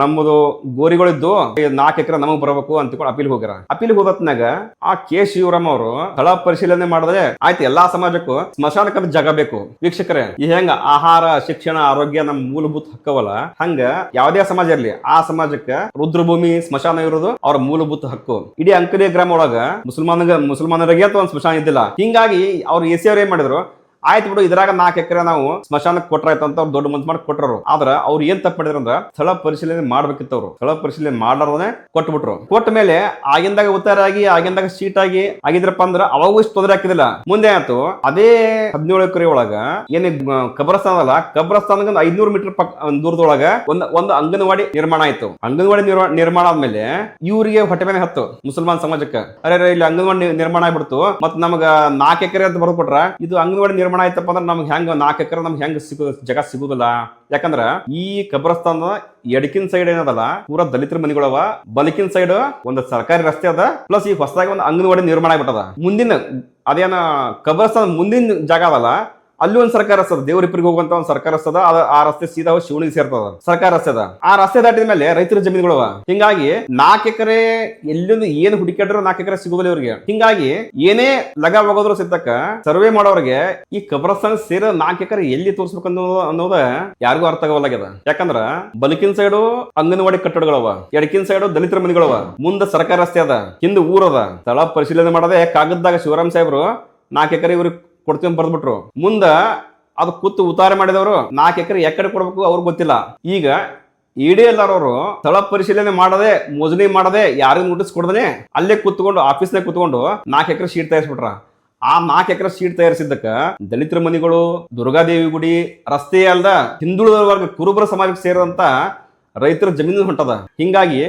ನಮ್ಮದು ಗೋರಿಗಳಿದ್ದು ನಾಲ್ಕು ಎಕರೆ ನಮಗ್ ಬರಬೇಕು ಅಂತ ಅಪೀಲ್ ಹೋಗ್ಯಾರ. ಅಪೀಲ್ ಹೋದತ್ನಾಗ ಆ ಕೆ ಶಿವರಾಮ್ ಅವರು ಸ್ಥಳ ಪರಿಶೀಲನೆ ಮಾಡಿದ್ರೆ ಆಯ್ತು ಎಲ್ಲಾ ಸಮಾಜಕ್ಕೂ ಸ್ಮಶಾನಕ್ಕೆ ಅದು ಜಾಗ ಬೇಕು. ವೀಕ್ಷಕರೇ, ಈ ಹೆಂಗ ಆಹಾರ, ಶಿಕ್ಷಣ, ಆರೋಗ್ಯ ನಮ್ ಮೂಲಭೂತ ಹಕ್ಕವಲ್ಲ, ಹಂಗ ಯಾವುದೇ ಸಮಾಜ ಇರ್ಲಿ, ಆ ಸಮಾಜಕ್ಕೆ ರುದ್ರಭೂಮಿ, ಸ್ಮಶಾನ ಇರೋದು ಅವ್ರ ಮೂಲಭೂತ ಹಕ್ಕು. ಇಡೀ ಅಂಕಲಿ ಗ್ರಾಮ ಒಳಗ ಮುಸಲ್ಮಾನ ಮುಸಲ್ಮಾನರಿಗೆ ಅಥವಾ ಸ್ಮಶಾನ ಇದ್ದಿಲ್ಲ. ಹಿಂಗಾಗಿ ಅವ್ರು ಎ ಏನ್ ಮಾಡಿದ್ರು ಆಯ್ತು ಬಿಡು, ಇದ್ರಾಗ ನಾಲ್ಕು ಎಕರೆ ನಾವು ಸ್ಮಶಾನಕ್ಕೆ ಕೊಟ್ರಾಯ್ತು ಅಂತ ಅವ್ರು ದೊಡ್ಡ ಮನ್ಸು ಮಾಡಿ ಕೊಟ್ಟರು ಆದ್ರ ಅವ್ರು ಏನ್ ತಪ್ಪು ಮಾಡಿದ್ರು ಅಂದ್ರ ಸ್ಥಳ ಪರಿಶೀಲನೆ ಮಾಡ್ಬೇಕಿತ್ತು ಅವ್ರು ಸ್ಥಳ ಪರಿಶೀಲನೆ ಮಾಡಾರೇ ಕೊಟ್ಬಿಟ್ರು. ಕೊಟ್ಟ ಮೇಲೆ ಆಗಿಂದಾಗ ಉತ್ತಾರ ಆಗಿ, ಆಗಿಂದಾಗ ಸೀಟ್ ಆಗಿ ಆಗಿದ್ರಪ್ಪ ಅಂದ್ರೆ ಅವಾಗೂ ಇಷ್ಟು ತೊಂದರೆ ಹಾಕಿದಿಲ್ಲ ಮುಂದೆ ಆಯ್ತು, ಅದೇ ಹದಿನೇಳು ಎಕರೆ ಒಳಗ ಏನ್ ಕಬ್ರಸ್ಥಾನ ಅಲ್ಲ ಕಬ್ರಸ್ಥಾನ ಐದ್ನೂರು ಮೀಟರ್ ಪಕ್ಕ ದೂರದೊಳಗ ಒಂದ್, ಒಂದು ಅಂಗನವಾಡಿ ನಿರ್ಮಾಣ ಆಯ್ತು. ಅಂಗನವಾಡಿ ನಿರ್ಮಾ- ನಿರ್ಮಾಣ ಆದ್ಮೇಲೆ ಇವ್ರಿಗೆ ಹೊಟ್ಟೆ ಮೇಲೆ ಹತ್ತು ಮುಸಲ್ಮಾನ್ ಸಮಾಜಕ್ಕೆ. ಅರೆ ಅರೆ, ಇಲ್ಲಿ ಅಂಗನವಾಡಿ ನಿರ್ಮಾಣ ಆಗ್ಬಿಡ್ತು. ಮತ್ತೆ ನಮಗ ನಾಲ್ಕು ಎಕರೆ ಅಂತ ಬರ್ಕೊಟ್ರ ಇದು ಅಂಗನವಾಡಿ ನಿರ್ಮಾಣ ಆಯ್ತಪ್ಪ ಅಂದ್ರೆ ನಮ್ಗೆ ಹೆಂಗ್ ನಾಲ್ಕು ಎಕರೆ ನಮ್ಗೆ ಹೆಂಗ್ ಸಿಗು, ಜಾಗ ಸಿಗುದಿಲ್ಲ. ಯಾಕಂದ್ರ ಈ ಕಬ್ರಸ್ತಾನ ಎಡಕಿನ ಸೈಡ್ ಏನದಲ್ಲ, ಪೂರ ದಲಿತರ ಮನೆಗಳವ. ಬಲಕಿನ ಸೈಡ್ ಒಂದು ಸರ್ಕಾರಿ ರಸ್ತೆ ಅದ ಪ್ಲಸ್ ಈ ಹೊಸದಾಗಿ ಒಂದು ಅಂಗನವಾಡಿ ನಿರ್ಮಾಣ ಆಗ್ಬಿಟ್ಟದ. ಮುಂದಿನ ಅದೇನ ಕಬ್ರಸ್ತಾನ ಮುಂದಿನ ಜಾಗ ಅದಲ್ಲ ಅಲ್ಲಿ ಒಂದು ಸರ್ಕಾರ ರಸ್ತೆ ದೇವರಿಪ್ಪರಿಗೆ ಹೋಗುವಂತ ಒಂದು ಸರ್ಕಾರ ರಸ್ತೆ ಅದ ಅದ- ಆ ರಸ್ತೆ ಸೀದಾ ಹೋಗಿ ಶಿವನಿಗೆ ಸೇರ್ತದ. ಸರ್ಕಾರ ರಸ್ತೆ ಅದ ಆ ರಸ್ತೆ ದಾಟಿದ ಮೇಲೆ ರೈತರ ಜಮೀನುಗಳವ ಹಿಂಗಾಗಿ ನಾಲ್ಕು ಎಕರೆ ಎಲ್ಲಿಂದ ಏನು ಹುಡುಕಾಡ್ರು ನಾಲ್ಕು ಎಕರೆ ಸಿಗುದಿಲ್ಲ ಇವ್ರಿಗೆ. ಹಿಂಗಾಗಿ ಏನೇ ಲಗ ಹೋಗೋದ್ರು ಸಿದ್ದಕ್ಕ ಸರ್ವೆ ಮಾಡೋರಿಗೆ ಈ ಕಬ್ರಸ್ತಾನ ಸೇರ ನಾಲ್ಕು ಎಕರೆ ಎಲ್ಲಿ ತೋರಿಸ್ಬೇಕು ಅನ್ನೋದು ಅನ್ನೋದ ಯಾರಿಗೂ ಅರ್ಥ ಆಗವಲ್ಲಾಗ್ಯದ ಯಾಕಂದ್ರ ಬಲಕಿನ ಸೈಡು ಅಂಗನವಾಡಿ ಕಟ್ಟಡಗಳವ, ಎಡಕಿನ ಸೈಡು ದಲಿತರ ಮನೆಗಳವ, ಮುಂದ ಸರ್ಕಾರ ರಸ್ತೆ ಅದ, ಹಿಂದ ಊರದ ಸ್ಥಳ ಪರಿಶೀಲನೆ ಮಾಡದೆ ಕಾಗದದಾಗ ಶಿವರಾಮ್ ಸಾಹೇಬ್ರು ನಾಲ್ಕು ಎಕರೆ ಇವ್ರಿಗೆ ಕೊಡ್ತೀವಿ ಬರ್ದ್ಬಿಟ್ರು. ಮುಂದ ಅದು ಕೂತು ಉತ್ತಾರೆ ಮಾಡಿದವರು ನಾಲ್ಕು ಎಕರೆ ಎಕಡೆ ಕೊಡ್ಬೇಕು ಅವ್ರಿಗೆ ಗೊತ್ತಿಲ್ಲ. ಈಗ ಇಡಿ ಎಲ್ಲರವರು ಸ್ಥಳ ಪರಿಶೀಲನೆ ಮಾಡದೆ ಮೋಜನಿ ಮಾಡದೆ ಯಾರಿಗೂ ನೋಟಿಸ್ ಕೊಡದೇ ಅಲ್ಲೇ ಕೂತ್ಕೊಂಡು ಆಫೀಸ್ನಾಗ ಕೂತ್ಕೊಂಡು ನಾಲ್ಕು ಎಕರೆ ಶೀಟ್ ತಯಾರಿಸ್ಬಿಟ್ರ. ಆ ನಾಲ್ಕು ಎಕರೆ ಶೀಟ್ ತಯಾರಿಸಿದ್ದಕ್ಕ ದಲಿತರ ಮನೆಗಳು ದುರ್ಗಾದೇವಿ ಗುಡಿ ರಸ್ತೆ ಅಲ್ದ ಹಿಂದುಳಿದ ವರ್ಗ ಕುರುಬರ ಸಮಾಜಕ್ಕೆ ಸೇರಿದಂತ ರೈತರ ಜಮೀನು ಹೊಂಟದ. ಹಿಂಗಾಗಿ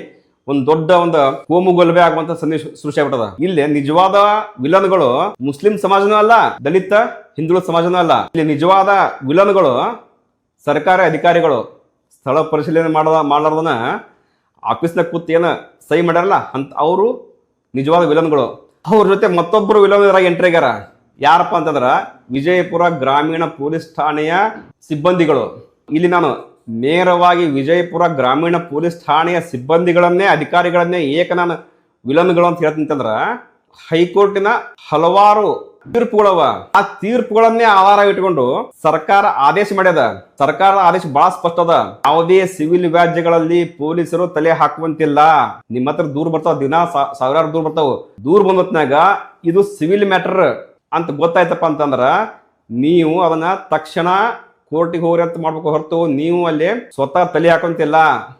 ಒಂದು ದೊಡ್ಡ ಒಂದು ಕೋಮು ಗೊಲ್ಬೆ ಆಗುವಂತ ಸಂದೇಶ ಸೃಷ್ಟಿ ಆಗ್ಬಿಟ್ಟದ. ಇಲ್ಲಿ ನಿಜವಾದ ವಿಲನ್ಗಳು ಮುಸ್ಲಿಂ ಸಮಾಜನೂ ಅಲ್ಲ, ದಲಿತ ಹಿಂದುಳಿದ ಸಮಾಜನೂ ಅಲ್ಲ. ಇಲ್ಲಿ ನಿಜವಾದ ವಿಲನ್ಗಳು ಸರ್ಕಾರಿ ಅಧಿಕಾರಿಗಳು ಸ್ಥಳ ಪರಿಶೀಲನೆ ಮಾಡದ ಮಾಡಲಾರ್ದನ ಆಫೀಸ್ನಾಗ ಕೂತ್ ಏನ ಸಹಿ ಮಾಡ್ಯಾರಲ್ಲ, ಅಂತ ಅವರು ನಿಜವಾದ ವಿಲನ್ಗಳು. ಅವ್ರ ಜೊತೆ ಮತ್ತೊಬ್ಬರು ವಿಲನ್ ಎಂಟ್ರಿ ಆಗ್ಯಾರ. ಯಾರಪ್ಪ ಅಂತಂದ್ರ ವಿಜಯಪುರ ಗ್ರಾಮೀಣ ಪೊಲೀಸ್ ಠಾಣೆಯ ಸಿಬ್ಬಂದಿಗಳು. ಇಲ್ಲಿ ನಾನು ನೇರವಾಗಿ ವಿಜಯಪುರ ಗ್ರಾಮೀಣ ಪೊಲೀಸ್ ಠಾಣೆಯ ಸಿಬ್ಬಂದಿಗಳನ್ನೇ, ಅಧಿಕಾರಿಗಳನ್ನೇ ಏಕ ನಾನು ವಿಲನ್ಗಳು ಅಂತ ಹೇಳ್ತಂತಂದ್ರ ಹೈಕೋರ್ಟಿನ ಹಲವಾರು ತೀರ್ಪುಗಳವ. ಆ ತೀರ್ಪುಗಳನ್ನೇ ಆಧಾರ ಇಟ್ಕೊಂಡು ಸರ್ಕಾರ ಆದೇಶ ಮಾಡ್ಯದ. ಸರ್ಕಾರ ಆದೇಶ ಬಹಳ ಸ್ಪಷ್ಟ ಅದ. ಯಾವುದೇ ಸಿವಿಲ್ ವ್ಯಾಜ್ಯಗಳಲ್ಲಿ ಪೊಲೀಸರು ತಲೆ ಹಾಕುವಂತಿಲ್ಲ. ನಿಮ್ಮ ಹತ್ರ ದೂರ ಬರ್ತಾವ, ದಿನ ಸಾವಿರಾರು ದೂರ ಬರ್ತಾವ. ದೂರ ಬಂದತ್ನಾಗ ಇದು ಸಿವಿಲ್ ಮ್ಯಾಟರ್ ಅಂತ ಗೊತ್ತಾಯ್ತಪ್ಪ ಅಂತಂದ್ರ ನೀವು ಅದನ್ನ ತಕ್ಷಣ ಕೋರ್ಟಿಗೆ ಹೋಗ್ರಿ ಅಂತ ಮಾಡ್ಬೇಕು ಹೊರತು ನೀವು ಅಲ್ಲಿ ಸ್ವತಃ ತಲೆ ಹಾಕೊಂತಿಲ್ಲ.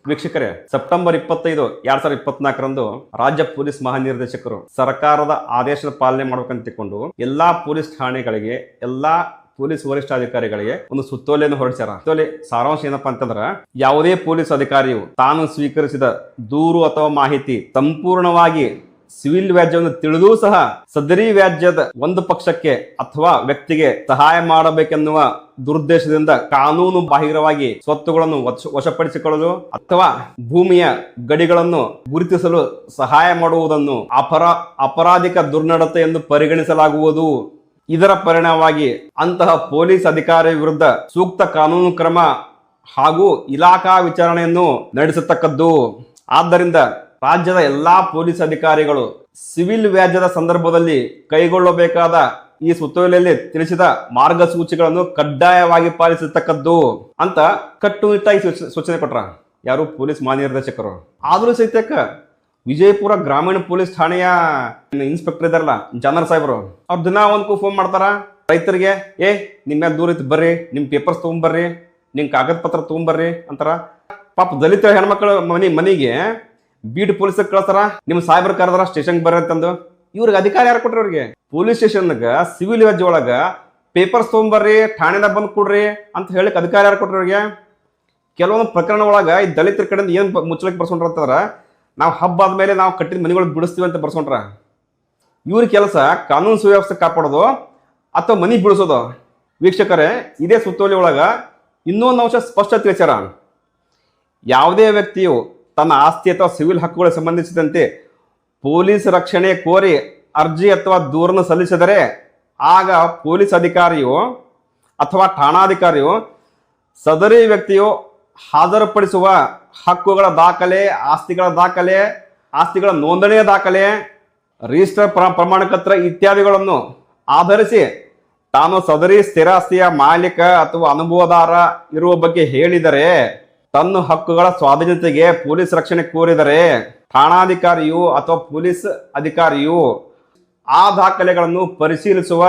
ವೀಕ್ಷಕರೇ, ಸೆಪ್ಟೆಂಬರ್ ಇಪ್ಪತ್ತೈದು, ಎರಡ್ ಸಾವಿರದ ಇಪ್ಪತ್ನಾಲ್ಕರಂದು ರಾಜ್ಯ ಪೊಲೀಸ್ ಮಹಾನಿರ್ದೇಶಕರು ಸರ್ಕಾರದ ಆದೇಶದ ಪಾಲನೆ ಮಾಡ್ಬೇಕಂತ ತಿಳ್ಕೊಂಡು ಎಲ್ಲಾ ಪೊಲೀಸ್ ಠಾಣೆಗಳಿಗೆ, ಎಲ್ಲಾ ಪೊಲೀಸ್ ವರಿಷ್ಠಾಧಿಕಾರಿಗಳಿಗೆ ಒಂದು ಸುತ್ತೋಲೆಯನ್ನು ಹೊರಡಿಸ್ಯಾರ. ಸುತ್ತೋಲೆ ಸಾರಾಂಶ ಏನಪ್ಪ ಅಂತಂದ್ರ, ಯಾವುದೇ ಪೊಲೀಸ್ ಅಧಿಕಾರಿಯು ತಾನು ಸ್ವೀಕರಿಸಿದ ದೂರು ಅಥವಾ ಮಾಹಿತಿ ಸಂಪೂರ್ಣವಾಗಿ ಸಿವಿಲ್ ವ್ಯಾಜ್ಯವನ್ನು ತಿಳಿದೂ ಸಹ ಸದರಿ ವ್ಯಾಜ್ಯದ ಒಂದು ಪಕ್ಷಕ್ಕೆ ಅಥವಾ ವ್ಯಕ್ತಿಗೆ ಸಹಾಯ ಮಾಡಬೇಕೆನ್ನುವ ದುರುದ್ದೇಶದಿಂದ ಕಾನೂನು ಬಾಹಿರವಾಗಿ ಸ್ವತ್ತುಗಳನ್ನು ವಶ- ವಶಪಡಿಸಿಕೊಳ್ಳಲು ಅಥವಾ ಭೂಮಿಯ ಗಡಿಗಳನ್ನು ಗುರುತಿಸಲು ಸಹಾಯ ಮಾಡುವುದನ್ನು ಅಪರ ಅಪರಾಧಿಕ ದುರ್ನಡತೆ ಎಂದು ಪರಿಗಣಿಸಲಾಗುವುದು. ಇದರ ಪರಿಣಾಮವಾಗಿ ಅಂತಹ ಪೊಲೀಸ್ ಅಧಿಕಾರಿ ವಿರುದ್ಧ ಸೂಕ್ತ ಕಾನೂನು ಕ್ರಮ ಹಾಗೂ ಇಲಾಖಾ ವಿಚಾರಣೆಯನ್ನು ನಡೆಸತಕ್ಕದ್ದು. ಆದ್ದರಿಂದ ರಾಜ್ಯದ ಎಲ್ಲಾ ಪೊಲೀಸ್ ಅಧಿಕಾರಿಗಳು ಸಿವಿಲ್ ವ್ಯಾಜ್ಯದ ಸಂದರ್ಭದಲ್ಲಿ ಕೈಗೊಳ್ಳಬೇಕಾದ ಈ ಸುತ್ತೋಲೆಯಲ್ಲಿ ತಿಳಿಸಿದ ಮಾರ್ಗಸೂಚಿಗಳನ್ನು ಕಡ್ಡಾಯವಾಗಿ ಪಾಲಿಸತಕ್ಕದ್ದು ಅಂತ ಕಟ್ಟುನಿಟ್ಟಾಗಿ ಸೂಚ- ಸೂಚನೆ ಕೊಟ್ರ. ಯಾರು? ಪೊಲೀಸ್ ಮಹಾನಿರ್ದೇಶಕರು. ಆದರೂ ಸಹಿತಕ್ಕ ವಿಜಯಪುರ ಗ್ರಾಮೀಣ ಪೊಲೀಸ್ ಠಾಣೆಯ ಇನ್ಸ್ಪೆಕ್ಟರ್ ಇದಾರಲ್ಲ ಜನರ್ ಸಾಹೇಬರು, ಅವ್ರು ದಿನ ಒಂದ್ಕೂ ಫೋನ್ ಮಾಡ್ತಾರ, ರೈತರಿಗೆ, ಏ ನಿಮ್ಮ ದೂರ ಇತ್ತು ಬರ್ರಿ, ನಿಮ್ ಪೇಪರ್ಸ್ ತಗೊಂಬರ್ರಿ, ನಿಮ್ ಕಾಗದ ಪತ್ರ ತಗೊಂಬರ್ರಿ ಅಂತಾರ. ಪಾಪ ದಲಿತ ಹೆಣ್ಮಕ್ಳು ಮನಿ, ಮನಿಗೆ ಬೀಟ್ ಪೊಲೀಸ್ ಕಳಿಸ್ತಾರ? ನಿಮ್ ಸಾಹೇಬ್ರ ಕರೆದಾರ ಸ್ಟೇಷನ್ ಬರತ್ತಂದು ಇವ್ರಿಗೆ ಅಧಿಕಾರ ಯಾರು ಕೊಟ್ರಿ ಅವ್ರಿಗೆ ಪೊಲೀಸ್ ಸ್ಟೇಷನ್ಗ ಸಿವಿಲ್ ವ್ಯಾಜ್ಯ ಒಳಗ ಪೇಪರ್ಸ್ ತೊಗೊಂಬರ್ರಿ ಠಾಣೆದಾಗ ಬಂದು ಕೊಡ್ರಿ ಅಂತ ಹೇಳಕ್ ಅಧಿಕಾರ ಯಾರು ಕೊಟ್ರಿ ಅವ್ರಿಗೆ ಕೆಲವೊಂದು ಪ್ರಕರಣ ಒಳಗ ಈ ದಲಿತರ ಕಡೆಯಿಂದ ಏನ್ ಮುಚ್ಚಳಕ್ಕೆ ಬರ್ಸ್ಕೊಂಡ್ರ ಅಂತಂದ್ರ ನಾವು ಹಬ್ಬ ಆದ್ಮೇಲೆ ನಾವು ಕಟ್ಟಿದ ಮನೆಗಳು ಬಿಡಿಸ್ತೀವಿ ಅಂತ ಬರ್ಸೊಂಡ್ರ. ಇವ್ರ ಕೆಲಸ ಕಾನೂನು ಸುವ್ಯವಸ್ಥೆ ಕಾಪಾಡೋದು ಅಥವಾ ಮನಿ ಬಿಡಿಸೋದು. ವೀಕ್ಷಕರೇ, ಇದೇ ಸುತ್ತೋಲೆ ಒಳಗ ಇನ್ನೊಂದು ಅಂಶ ಸ್ಪಷ್ಟ ತಿಳಿಸ್ಯಾರ. ಯಾವುದೇ ವ್ಯಕ್ತಿಯು ತನ್ನ ಆಸ್ತಿ ಅಥವಾ ಸಿವಿಲ್ ಹಕ್ಕುಗಳಿಗೆ ಸಂಬಂಧಿಸಿದಂತೆ ಪೊಲೀಸ್ ರಕ್ಷಣೆ ಕೋರಿ ಅರ್ಜಿ ಅಥವಾ ದೂರನ್ನು ಸಲ್ಲಿಸಿದರೆ ಆಗ ಪೊಲೀಸ್ ಅಧಿಕಾರಿಯು ಅಥವಾ ಠಾಣಾಧಿಕಾರಿಯು ಸದರಿ ವ್ಯಕ್ತಿಯು ಹಾಜರುಪಡಿಸುವ ಹಕ್ಕುಗಳ ದಾಖಲೆ, ಆಸ್ತಿಗಳ ದಾಖಲೆ, ಆಸ್ತಿಗಳ ನೋಂದಣಿಯ ದಾಖಲೆ ರಿಜಿಸ್ಟರ್ ಪ್ರ, ಪ್ರಮಾಣಪತ್ರ ಇತ್ಯಾದಿಗಳನ್ನು ಆಧರಿಸಿ ತಾನು ಸದರಿ ಸ್ಥಿರಾಸ್ತಿಯ ಮಾಲೀಕ ಅಥವಾ ಅನುಭವದಾರ ಇರುವ ಬಗ್ಗೆ ಹೇಳಿದರೆ ತನ್ನ ಹಕ್ಕುಗಳ ಸ್ವಾಧೀನತೆಗೆ ಪೊಲೀಸ್ ರಕ್ಷಣೆ ಕೋರಿದರೆ ಠಾಣಾಧಿಕಾರಿಯು ಅಥವಾ ಪೊಲೀಸ್ ಅಧಿಕಾರಿಯು ಆ ದಾಖಲೆಗಳನ್ನು ಪರಿಶೀಲಿಸುವ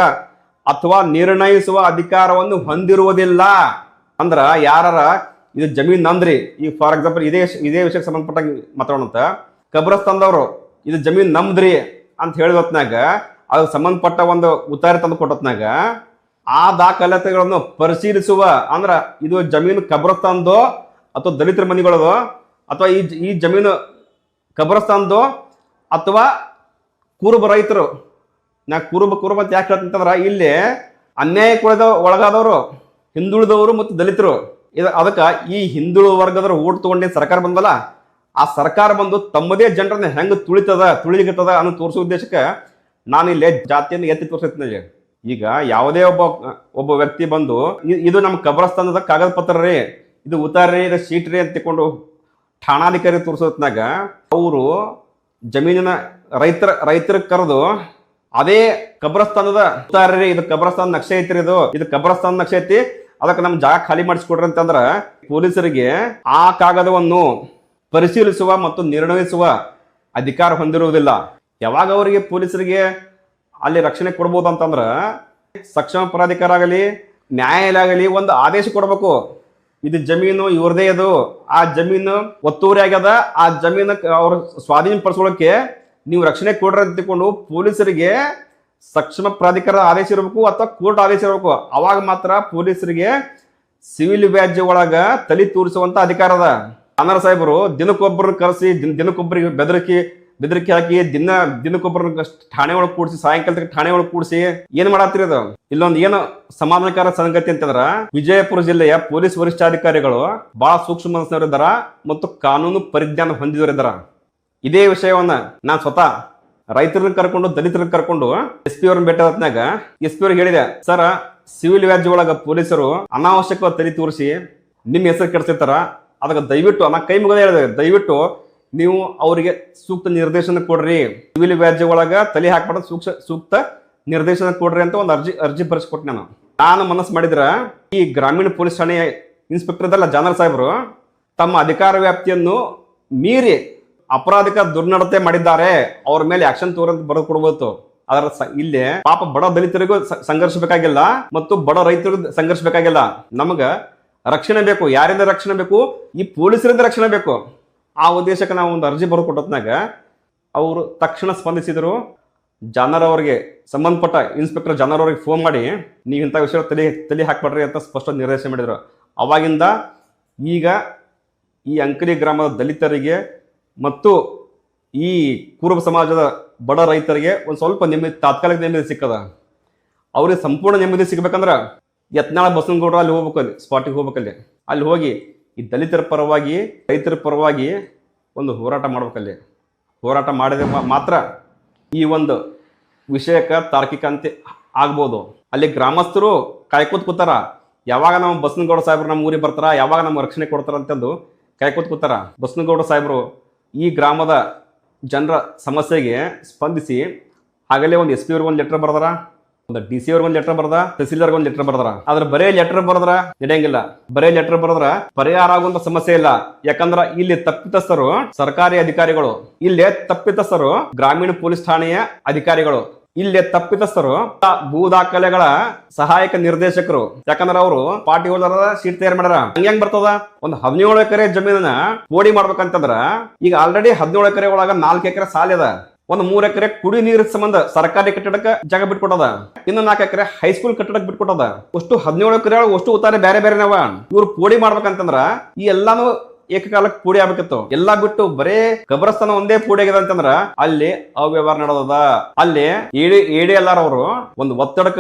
ಅಥವಾ ನಿರ್ಣಯಿಸುವ ಅಧಿಕಾರವನ್ನು ಹೊಂದಿರುವುದಿಲ್ಲ. ಅಂದ್ರ ಯಾರ ಇದು ಜಮೀನ್ ನಂದ್ರಿ. ಈಗ ಫಾರ್ ಎಕ್ಸಾಂಪಲ್ ಇದೇ ಇದೇ ವಿಷಯಕ್ಕೆ ಸಂಬಂಧಪಟ್ಟ ಮಾತಾಡೋಣಂತ. ಕಬ್ರಸ್ತಂದವರು ಇದು ಜಮೀನ್ ನಮ್ದ್ರಿ ಅಂತ ಹೇಳಿದ ಹೊತ್ನಾಗ ಅದಕ್ಕೆ ಸಂಬಂಧಪಟ್ಟ ಒಂದು ಉತ್ತರ ತಂದು ಕೊಟ್ಟತ್ನಾಗ ಆ ದಾಖಲಾತಿಗಳನ್ನು ಪರಿಶೀಲಿಸುವ, ಅಂದ್ರ ಇದು ಜಮೀನು ಕಬ್ರಸ್ತಾನ್ದೋ ಅಥವಾ ದಲಿತರ ಮನೆಗಳದೋ, ಅಥವಾ ಈ ಈ ಜಮೀನು ಕಬರಸ್ತಾನದ, ಅಥವಾ ಕುರುಬ ರೈತರು. ನಾ ಕುರುಬ ಕುರುಬ ಅಂತ ಯಾಕೆ ಹೇಳ್ತಂತಂದ್ರೆ, ಇಲ್ಲಿ ಅನ್ಯಾಯಕ್ಕೆ ಕುಳದ ಒಳಗಾದವರು, ಹಿಂದುಳಿದವರು ಮತ್ತು ದಲಿತರು. ಇದು ಅದಕ್ಕೆ ಈ ಹಿಂದುಳಿದ ವರ್ಗದವರು ಓಟ್ ತಗೊಂಡೇನು ಸರ್ಕಾರ ಬಂದಲ್ಲ, ಆ ಸರ್ಕಾರ ಬಂದು ತಮ್ಮದೇ ಜನರನ್ನ ಹೆಂಗೆ ತುಳಿತದ ತುಳಿಗಿರ್ತದ ಅನ್ನೋ ತೋರಿಸೋ ಉದ್ದೇಶಕ್ಕೆ ನಾನು ಇಲ್ಲಿ ಜಾತಿಯನ್ನು ಎತ್ತಿ ತೋರಿಸ್ತೀನಿ ಈಗ ಯಾವುದೇ ಒಬ್ಬ ಒಬ್ಬ ವ್ಯಕ್ತಿ ಬಂದು ಇದು ನಮ್ಮ ಕಬರಸ್ತಾನದ ಕಾಗದ ಪತ್ರ ರೀ. ಇದು ಉತ್ತಾರ ರೀ ಇದು ಶೀಟ್ರಿ ಅಂತ ತಿಳ್ಕೊಂಡು ಠಾಣಾಧಿಕಾರಿ ತೋರಿಸೋತ್ನಾಗ ಅವರು ಜಮೀನಿನ ರೈತರ ರೈತರಿಗೆ ಕರೆದು ಅದೇ ಕಬ್ರಸ್ತಾನದ ಉತ್ತಾರ ರೀ, ಇದು ಕಬ್ರಸ್ತಾನ ನಕ್ಷೆ ಐತ್ರಿ ಇದು. ಇದು ಕಬ್ರಸ್ತಾನ ನಕ್ಷೆ ಐತಿ. ಅದಕ್ಕೆ ನಮ್ ಜಾಗ ಖಾಲಿ ಮಾಡಿಸ್ಕೊಡ್ರಿ ಅಂತಂದ್ರ ಪೊಲೀಸರಿಗೆ ಆ ಕಾಗದವನ್ನು ಪರಿಶೀಲಿಸುವ ಮತ್ತು ನಿರ್ಣಯಿಸುವ ಅಧಿಕಾರ ಹೊಂದಿರುವುದಿಲ್ಲ. ಯಾವಾಗ ಅವರಿಗೆ ಪೊಲೀಸರಿಗೆ ಅಲ್ಲಿ ರಕ್ಷಣೆ ಕೊಡ್ಬೋದು ಅಂತಂದ್ರ ಸಕ್ಷಮ ಪ್ರಾಧಿಕಾರ ಆಗಲಿ, ನ್ಯಾಯಾಲಯ ಆಗಲಿ ಒಂದು ಆದೇಶ ಕೊಡ್ಬೇಕು. ಇದು ಜಮೀನು ಇವ್ರದೇ ಅದು. ಆ ಜಮೀನು ಒತ್ತುವರಿ ಆಗ್ಯದ. ಆ ಜಮೀನ ಅವ್ರ ಸ್ವಾಧೀನ ನೀವು ರಕ್ಷಣೆ ಕೊಡ್ರಿ ಅಂತ ತಿಳ್ಕೊಂಡು ಪೊಲೀಸರಿಗೆ ಸಕ್ಷಮ ಪ್ರಾಧಿಕಾರದ ಆದೇಶ ಇರಬೇಕು ಅಥವಾ ಕೋರ್ಟ್ ಆದೇಶ ಇರಬೇಕು. ಅವಾಗ ಮಾತ್ರ ಪೊಲೀಸರಿಗೆ ಸಿವಿಲ್ ವ್ಯಾಜ್ಯ ಒಳಗ ತಲೆ ತೂರಿಸುವಂತ ಅಧಿಕಾರ ಅದ. ಅನರ್ ಸಾಹೇಬರು ದಿನಕ್ಕೊಬ್ಬರು ಕರೆಸಿ, ದಿನ ದಿನಕ್ಕೊಬ್ಬರಿಗೆ ಬೆದರಿಕೆ ಬೆದರಿಕೆ ಹಾಕಿ ದಿನ ದಿನಕ್ಕೊಬ್ಬರ ಠಾಣೆ ಒಳಗೆ ಕೂಡಿಸಿ, ಸಾಯಂಕಾಲ ಠಾಣೆ ಒಳಗೆ ಕೂಡಿಸಿ ಏನ್ ಮಾಡತ್ತೀರಿ ಅದು? ಇಲ್ಲೊಂದು ಏನು ಸಮಾಧಾನಕಾರ ಸಂಗತಿ ಅಂತಂದ್ರ ವಿಜಯಪುರ ಜಿಲ್ಲೆಯ ಪೊಲೀಸ್ ವರಿಷ್ಠಾಧಿಕಾರಿಗಳು ಬಹಳ ಸೂಕ್ಷ್ಮ ಮನಸ್ಸಿನವರಿದ್ದಾರ ಮತ್ತು ಕಾನೂನು ಪರಿಜ್ಞಾನ ಹೊಂದಿದವರಿದ್ದಾರ ಇದೇ ವಿಷಯವನ್ನ ನಾನು ಸ್ವತಃ ರೈತರನ್ನ ಕರ್ಕೊಂಡು, ದಲಿತರನ್ನ ಕರ್ಕೊಂಡು ಎಸ್ ಪಿ ಅವ್ರನ್ನ ಭೇಟಿ ಹೊತ್ನಾಗ ಎಸ್ ಪಿ ಅವ್ರಿಗೆ ಹೇಳಿದೆ, ಸರ್, ಸಿವಿಲ್ ವ್ಯಾಜ್ಯ ಒಳಗ ಪೊಲೀಸರು ಅನಾವಶ್ಯಕವಾಗಿ ತಲೆ ತೋರಿಸಿ ನಿಮ್ಮ ಹೆಸರು ಕೆಡಿಸಿರ್ತಾರ ಅದಕ್ಕೆ ದಯವಿಟ್ಟು, ನಾ ಕೈ ಮುಗದ ಹೇಳಿದೆ, ದಯವಿಟ್ಟು ನೀವು ಅವರಿಗೆ ಸೂಕ್ತ ನಿರ್ದೇಶನ ಕೊಡ್ರಿ. ಸಿವಿಲ್ ವ್ಯಾಜ್ಯ ಒಳಗ ತಲೆ ಹಾಕ್ಬಾರ್ದು, ಸೂಕ್ತ ಸೂಕ್ತ ನಿರ್ದೇಶನ ಕೊಡ್ರಿ ಅಂತ ಒಂದು ಅರ್ಜಿ ಅರ್ಜಿ ಬರೆಸ್ಕೊಟ್ಟೆ ನಾನು. ನಾನು ಮನಸ್ಸು ಮಾಡಿದ್ರ ಈ ಗ್ರಾಮೀಣ ಪೊಲೀಸ್ ಠಾಣೆಯ ಇನ್ಸ್ಪೆಕ್ಟರ್ ಅದಲ್ಲ ಜಾನರ್ ಸಾಹೇಬರು ತಮ್ಮ ಅಧಿಕಾರ ವ್ಯಾಪ್ತಿಯನ್ನು ಮೀರಿ ಅಪರಾಧಿಕ ದುರ್ನಡತೆ ಮಾಡಿದ್ದಾರೆ. ಅವ್ರ ಮೇಲೆ ಆಕ್ಷನ್ ತೋರಂತ ಬರೆದು ಕೊಡ್ಬೋದು. ಅದರ ಇಲ್ಲಿ ಪಾಪ ಬಡ ದಲಿತರಿಗೂ ಸಂಘರ್ಷ ಬೇಕಾಗಿಲ್ಲ ಮತ್ತು ಬಡ ರೈತರಿಗೂ ಸಂಘರ್ಷ ಬೇಕಾಗಿಲ್ಲ ನಮಗ ರಕ್ಷಣೆ ಬೇಕು. ಯಾರಿಂದ ರಕ್ಷಣೆ ಬೇಕು? ಈ ಪೊಲೀಸರಿಂದ ರಕ್ಷಣೆ ಬೇಕು. ಆ ಉದ್ದೇಶಕ್ಕೆ ನಾವು ಒಂದು ಅರ್ಜಿ ಬರೆದು ಕೊಟ್ಟತ್ನಾಗ ಅವರು ತಕ್ಷಣ ಸ್ಪಂದಿಸಿದರು. ಜಾನರ್ ಅವರಿಗೆ ಸಂಬಂಧಪಟ್ಟ ಇನ್ಸ್ಪೆಕ್ಟರ್ ಜಾನರ್ ಅವರಿಗೆ ಫೋನ್ ಮಾಡಿ, ನೀವು ಇಂಥ ವಿಷಯ ತಲೆ ತಲೆ ಹಾಕ್ಬೇಡ್ರಿ ಅಂತ ಸ್ಪಷ್ಟ ನಿರ್ದೇಶನ ಮಾಡಿದರು. ಅವಾಗಿಂದ ಈಗ ಈ ಅಂಕಲಿ ಗ್ರಾಮದ ದಲಿತರಿಗೆ ಮತ್ತು ಈ ಕುರುಬ ಸಮಾಜದ ಬಡ ರೈತರಿಗೆ ಒಂದು ಸ್ವಲ್ಪ ನೆಮ್ಮದಿ, ತಾತ್ಕಾಲಿಕ ನೆಮ್ಮದಿ ಸಿಕ್ಕದ. ಅವ್ರಿಗೆ ಸಂಪೂರ್ಣ ನೆಮ್ಮದಿ ಸಿಗ್ಬೇಕಂದ್ರೆ ಯತ್ನಾಳ ಬಸವನಗೌಡರು ಅಲ್ಲಿ ಹೋಗ್ಬೇಕಲ್ಲಿ ಸ್ಪಾಟಿಗೆ ಹೋಗ್ಬೇಕಲ್ಲಿ ಅಲ್ಲಿ ಹೋಗಿ ಈ ದಲಿತರ ಪರವಾಗಿ, ರೈತರ ಪರವಾಗಿ ಒಂದು ಹೋರಾಟ ಮಾಡಬೇಕಲ್ಲಿ. ಹೋರಾಟ ಮಾಡಿದ ಮಾತ್ರ ಈ ಒಂದು ವಿಷಯಕ್ಕೆ ತಾರ್ಕಿಕ ಅಂತ ಆಗ್ಬೋದು. ಅಲ್ಲಿ ಗ್ರಾಮಸ್ಥರು ಕಾಯ್ಕೋತ್ ಕೂತಾರ. ಯಾವಾಗ ನಮ್ಮ ಬಸನಗೌಡ ಸಾಹೇಬ್ರು ನಮ್ಮ ಊರಿಗೆ ಬರ್ತಾರ, ಯಾವಾಗ ನಮ್ಮ ರಕ್ಷಣೆ ಕೊಡ್ತಾರ ಅಂತಂದು ಕಾಯ್ಕೋತ್ ಕೂತಾರ. ಬಸನಗೌಡ ಸಾಹೇಬರು ಈ ಗ್ರಾಮದ ಜನರ ಸಮಸ್ಯೆಗೆ ಸ್ಪಂದಿಸಿ ಆಗಲೇ ಒಂದು ಎಸ್ ಪಿ ಅವ್ರಿಗೆ ಒಂದು ಲೆಟ್ರ್ ಬರ್ದಾರ. ಒಂದು ಡಿ ಸಿ ಲೆಟರ್ ಬರ್ದ, ತಹಸೀಲ್ದಾರ್ಗೆ ಒಂದು ಲೆಟರ್ ಬರ್ದಾರ ಆದ್ರೆ ಬರೇ ಲೆಟರ್ ಬರದ್ರ ನಡೆಯಂಗಿಲ್ಲ. ಬರೇ ಲೆಟರ್ ಬರದ್ರ ಪರಿಹಾರ ಆಗುವಂತ ಸಮಸ್ಯೆ ಇಲ್ಲ. ಯಾಕಂದ್ರ ಇಲ್ಲಿ ತಪ್ಪಿತಸ್ಥರು ಸರ್ಕಾರಿ ಅಧಿಕಾರಿಗಳು, ಇಲ್ಲಿ ತಪ್ಪಿತಸ್ಥರು ಗ್ರಾಮೀಣ ಪೊಲೀಸ್ ಠಾಣೆಯ ಅಧಿಕಾರಿಗಳು, ಇಲ್ಲಿ ತಪ್ಪಿತಸ್ಥರು ಭೂ ದಾಖಲೆಗಳ ಸಹಾಯಕ ನಿರ್ದೇಶಕರು. ಯಾಕಂದ್ರ ಅವರು ಪಾರ್ಟಿ ಹೋಲ್ಡರ್ ಸೀಟ್ ತಯಾರು ಮಾಡ್ಯಾರ. ಹೆಂಗ್ ಬರ್ತದ? ಒಂದ್ ಹದಿನೇಳು ಎಕರೆ ಜಮೀನನ್ನ ಪೋಡಿ ಮಾಡ್ಬೇಕಂತಂದ್ರ ಈಗ ಆಲ್ರೆಡಿ ಹದಿನೇಳು ಎಕರೆ ಒಳಗ ನಾಲ್ಕು ಎಕರೆ ಸಾಲ ಅದ. ಒಂದ್ ಮೂರ್ ಎಕರೆ ಕುಡಿ ನೀರಿನ ಸಂಬಂಧ ಸರ್ಕಾರಿ ಕಟ್ಟಡಕ್ಕೆ ಜಾಗ ಬಿಟ್ಕೊಟ್ಟದ. ಇನ್ನು ನಾಲ್ಕು ಎಕರೆ ಹೈಸ್ಕೂಲ್ ಕಟ್ಟಡಕ್ಕೆ ಬಿಟ್ಕೊಟ್ಟದ. ಅಷ್ಟು ಹದಿನೇಳು ಎಕರೆ ಅಷ್ಟು ಉತ್ತಾರೆ ಬೇರೆ ಬೇರೆ ನಾವ. ಇವ್ರು ಪೋಡಿ ಮಾಡ್ಬೇಕಂತಂದ್ರ ಈ ಎಲ್ಲಾನು ಏಕಕಾಲಕ್ಕೆ ಪೂಡಿ ಆಗ್ಬೇಕಿತ್ತು. ಎಲ್ಲಾ ಬಿಟ್ಟು ಬರೇ ಕಬ್ರಸ್ತಾನ ಒಂದೇ ಪೂಡಿ ಆಗಿದೆ ಅಂತಂದ್ರ ಅಲ್ಲಿ ಅವ್ಯವಹಾರ ನಡೆದದ. ಅಲ್ಲಿ ಏಡಿ ಏಡಿ ಎಲ್ಲಾರವರು ಒಂದು ಒತ್ತಡಕ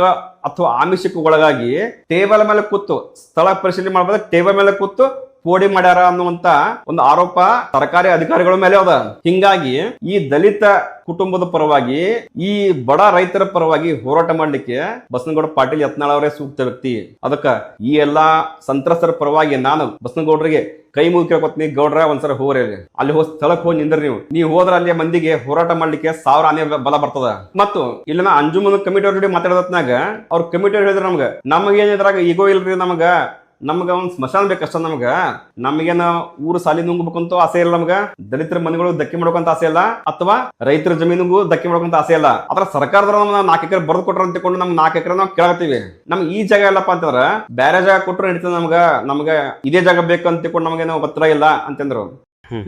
ಅಥವಾ ಆಮಿಷಕ್ಕೆ ಒಳಗಾಗಿ ಟೇಬಲ್ ಮೇಲೆ ಕೂತು ಸ್ಥಳ ಪರಿಶೀಲನೆ ಮಾಡಬಹುದು ಟೇಬಲ್ ಮೇಲೆ ಕೂತು ಪೋಡಿ ಮಾಡ್ಯಾರ ಅನ್ನುವಂತ ಒಂದು ಆರೋಪ ಸರ್ಕಾರಿ ಅಧಿಕಾರಿಗಳ ಮೇಲೆ ಅದ. ಹಿಂಗಾಗಿ ಈ ದಲಿತ ಕುಟುಂಬದ ಪರವಾಗಿ, ಈ ಬಡ ರೈತರ ಪರವಾಗಿ ಹೋರಾಟ ಮಾಡ್ಲಿಕ್ಕೆ ಬಸನಗೌಡ ಪಾಟೀಲ್ ಯತ್ನಾಳ್ ಅವರೇ ಸೂಕ್ತ ವ್ಯಕ್ತಿ. ಅದಕ್ಕ ಈ ಎಲ್ಲಾ ಸಂತ್ರಸ್ತರ ಪರವಾಗಿ ನಾನು ಬಸನಗೌಡರಿಗೆ ಕೈ ಮುಗಿ ಕೇಳ್ಕೊತೀನಿ. ಗೌಡ್ರ ಒಂದ್ಸಲ ಹೋಗ್ರಿ ಅಲ್ಲಿ. ಹೋಗಿ ಸ್ಥಳಕ್ಕೆ ಹೋಗಿ ನಿಂದ್ರಿ ನೀವು. ನೀವು ಹೋದ್ರ ಅಲ್ಲಿ ಮಂದಿಗೆ ಹೋರಾಟ ಮಾಡ್ಲಿಕ್ಕೆ ಸಾವಿರ ಆನೆ ಬಲ ಬರ್ತದ. ಮತ್ತು ಇಲ್ಲಿನ ಅಂಜುಮನ್ ಕಮಿಟಿ ಅವ್ರ ಜೊತೆ ಮಾತಾಡೋದ್ನಾಗ ಅವ್ರ ಕಮಿಟಿ ಅವ್ರು ಹೇಳಿದ್ರು ನಮ್ಗೆ ನಮಗೆ ಏನಿದ್ರಾಗ ಈಗೋ ಇಲ್ರಿ ನಮಗ? ನಮ್ಗ ಒಂದ್ ಸ್ಮಶಾನ ಬೇಕಷ್ಟ ನಮ್ಗ. ನಮಗೇನ ಊರು ಸಾಲಿ ನುಂಗ್ಬೇಕಂತ ಆಸೆ ಇಲ್ಲ ನಮ್ಗ. ದಲಿತರ ಮನೆಗಳು ಧಕ್ಕೆ ಮಾಡ್ಬೇಕಂತ ಆಸೆ ಇಲ್ಲ. ಅಥವಾ ರೈತರ ಜಮೀನಿಗೂ ಧಕ್ಕೆ ಮಾಡ್ಬೇಕಂತ ಆಸೆ ಇಲ್ಲ. ಅದ್ರ ಸರ್ಕಾರದವ್ರ ನಮ್ಗೆ ನಾಲ್ಕು ಎಕರೆ ಬರ್ದು ಕೊಟ್ರ ಅಂತಕೊಂಡು ನಮ್ಗೆ ನಾಲ್ಕು ಎಕರೆ ನಾವು ಕೇಳತ್ತೀವಿ ನಮ್ಗೆ ಈ ಜಾಗ ಇಲ್ಲಪ್ಪ ಅಂತಂದ್ರ ಬೇರೆ ಜಾಗ ಕೊಟ್ರು ನಡೀತದೆ ನಮ್ಗ. ನಮ್ಗ ಇದೇ ಜಾಗ ಬೇಕು ಅಂತಕೊಂಡು ತಿಳ್ಕೊಂಡು ನಾವು ಪತ್ರ ಇಲ್ಲ ಅಂತಂದ್ರು.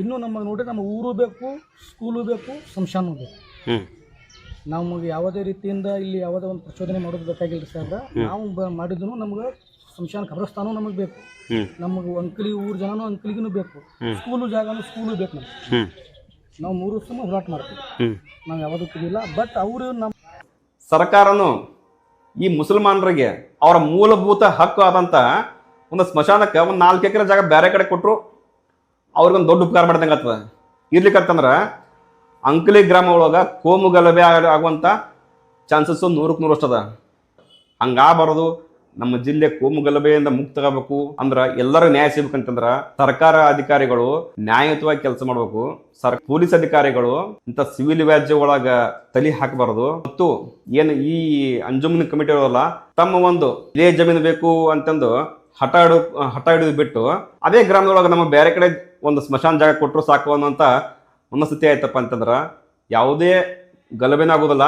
ಇನ್ನು ನಮಗೆ ನೋಡಿ ನಮ್ಮ ಊರು ಬೇಕು ಸ್ಕೂಲು ಬೇಕು ಸಂಶಾನ ಬೇಕು. ನಮಗೆ ಯಾವುದೇ ರೀತಿಯಿಂದ ಇಲ್ಲಿ ಯಾವುದೇ ಒಂದು ಪ್ರಚೋದನೆ ಮಾಡೋದು ಬೇಕಾಗಿಲ್ಲ ಸರ್ ನಾವು ಮಾಡಿದ್ರು ನಮ್ಗೆ ಸಂಶಾನ ಕಬ್ರಸ್ತಾನು ನಮಗೆ ಬೇಕು. ನಮಗೆ ಅಂಕಲಿ ಊರು ಜನನೂ ಅಂಕಲಿಗೂ ಬೇಕು. ಸ್ಕೂಲು ಜಾಗನೂ ಸ್ಕೂಲು ಬೇಕು ನಮ್ಗೆ. ನಾವು ಮೂರು ಸಮ ಹೋರಾಟ ಮಾಡ್ತೀವಿ. ನಾವು ಯಾವುದಕ್ಕೂ ಇಲ್ಲ. ಬಟ್ ಅವರು ನಮ್ಮ ಸರ್ಕಾರನು ಈ ಮುಸಲ್ಮಾನರಿಗೆ ಅವರ ಮೂಲಭೂತ ಹಕ್ಕು ಆದಂತ ಒಂದು ಸ್ಮಶಾನಕ್ಕೆ ಒಂದು ನಾಲ್ಕು ಎಕರೆ ಜಾಗ ಬೇರೆ ಕಡೆ ಕೊಟ್ಟರು ಅವ್ರಿಗೊಂದು ದೊಡ್ಡ ಉಪಕಾರ ಮಾಡ್ದಂಗೆ ಆಗ್ತದ. ಇರ್ಲಿಕ್ಕಂತಂದ್ರ ಅಂಕಲಿ ಗ್ರಾಮ ಒಳಗ ಕೋಮು ಗಲಭೆ ಆಗ- ಆಗುವಂತ ಚಾನ್ಸಸ್ಸು ನೂರಕ್ಕೆ ನೂರಷ್ಟು ಅದ ಹಂಗಾಗಬಾರದು ನಮ್ಮ ಜಿಲ್ಲೆ ಕೋಮು ಗಲಭೆಯಿಂದ ಮುಕ್ತಆಗಬೇಕು ಅಂದ್ರ ಎಲ್ಲರೂ ನ್ಯಾಯ ಸಿಗ್ಬೇಕಂತಂದ್ರ ಸರ್ಕಾರ ಅಧಿಕಾರಿಗಳು ನ್ಯಾಯಯುತವಾಗಿ ಕೆಲಸ ಮಾಡಬೇಕು. ಸರ್, ಪೊಲೀಸ್ ಅಧಿಕಾರಿಗಳು ಇಂಥ ಸಿವಿಲ್ ವ್ಯಾಜ್ಯ ಒಳಗ ತಲೆ ಹಾಕಬಾರದು. ಮತ್ತು ಏನು ಈ ಅಂಜುಮನ್ ಕಮಿಟಿ ಅವರಲ್ಲ, ತಮ್ಮ ಒಂದು ಇದೇ ಜಮೀನು ಬೇಕು ಅಂತಂದು ಹಠ ಹಿಡಿದು ಹಠ ಹಿಡಿದು ಬಿಟ್ಟು ಅದೇ ಗ್ರಾಮದೊಳಗೆ ನಮ್ಮ ಬೇರೆ ಕಡೆ ಒಂದು ಸ್ಮಶಾನ ಜಾಗ ಕೊಟ್ಟರು ಸಾಕು ಅನ್ನೋಂಥ ಮನಸ್ಥಿತಿ ಆಯ್ತಪ್ಪ ಅಂತಂದ್ರ ಯಾವುದೇ ಗಲಭೆನ ಆಗೋದಿಲ್ಲ.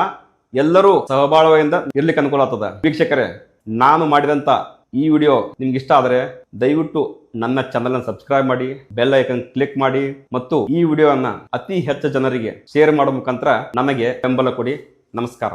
ಎಲ್ಲರೂ ಸಹಬಾಳ್ವೆಯಿಂದ ಇರ್ಲಿಕ್ಕೆ ಅನುಕೂಲ ಆಗ್ತದ. ವೀಕ್ಷಕರೇ ನಾನು ಮಾಡಿದಂಥ ಈ ವಿಡಿಯೋ ನಿಮ್ಗೆ ಇಷ್ಟ ಆದರೆ ದಯವಿಟ್ಟು ನನ್ನ ಚಾನಲ್ನ ಸಬ್ಸ್ಕ್ರೈಬ್ ಮಾಡಿ ಬೆಲ್ ಐಕನ್ ಕ್ಲಿಕ್ ಮಾಡಿ ಮತ್ತು ಈ ವಿಡಿಯೋವನ್ನು ಅತಿ ಹೆಚ್ಚು ಜನರಿಗೆ ಶೇರ್ ಮಾಡೋ ಮುಖಾಂತರ ನಮಗೆ ಬೆಂಬಲ ಕೊಡಿ. ನಮಸ್ಕಾರ.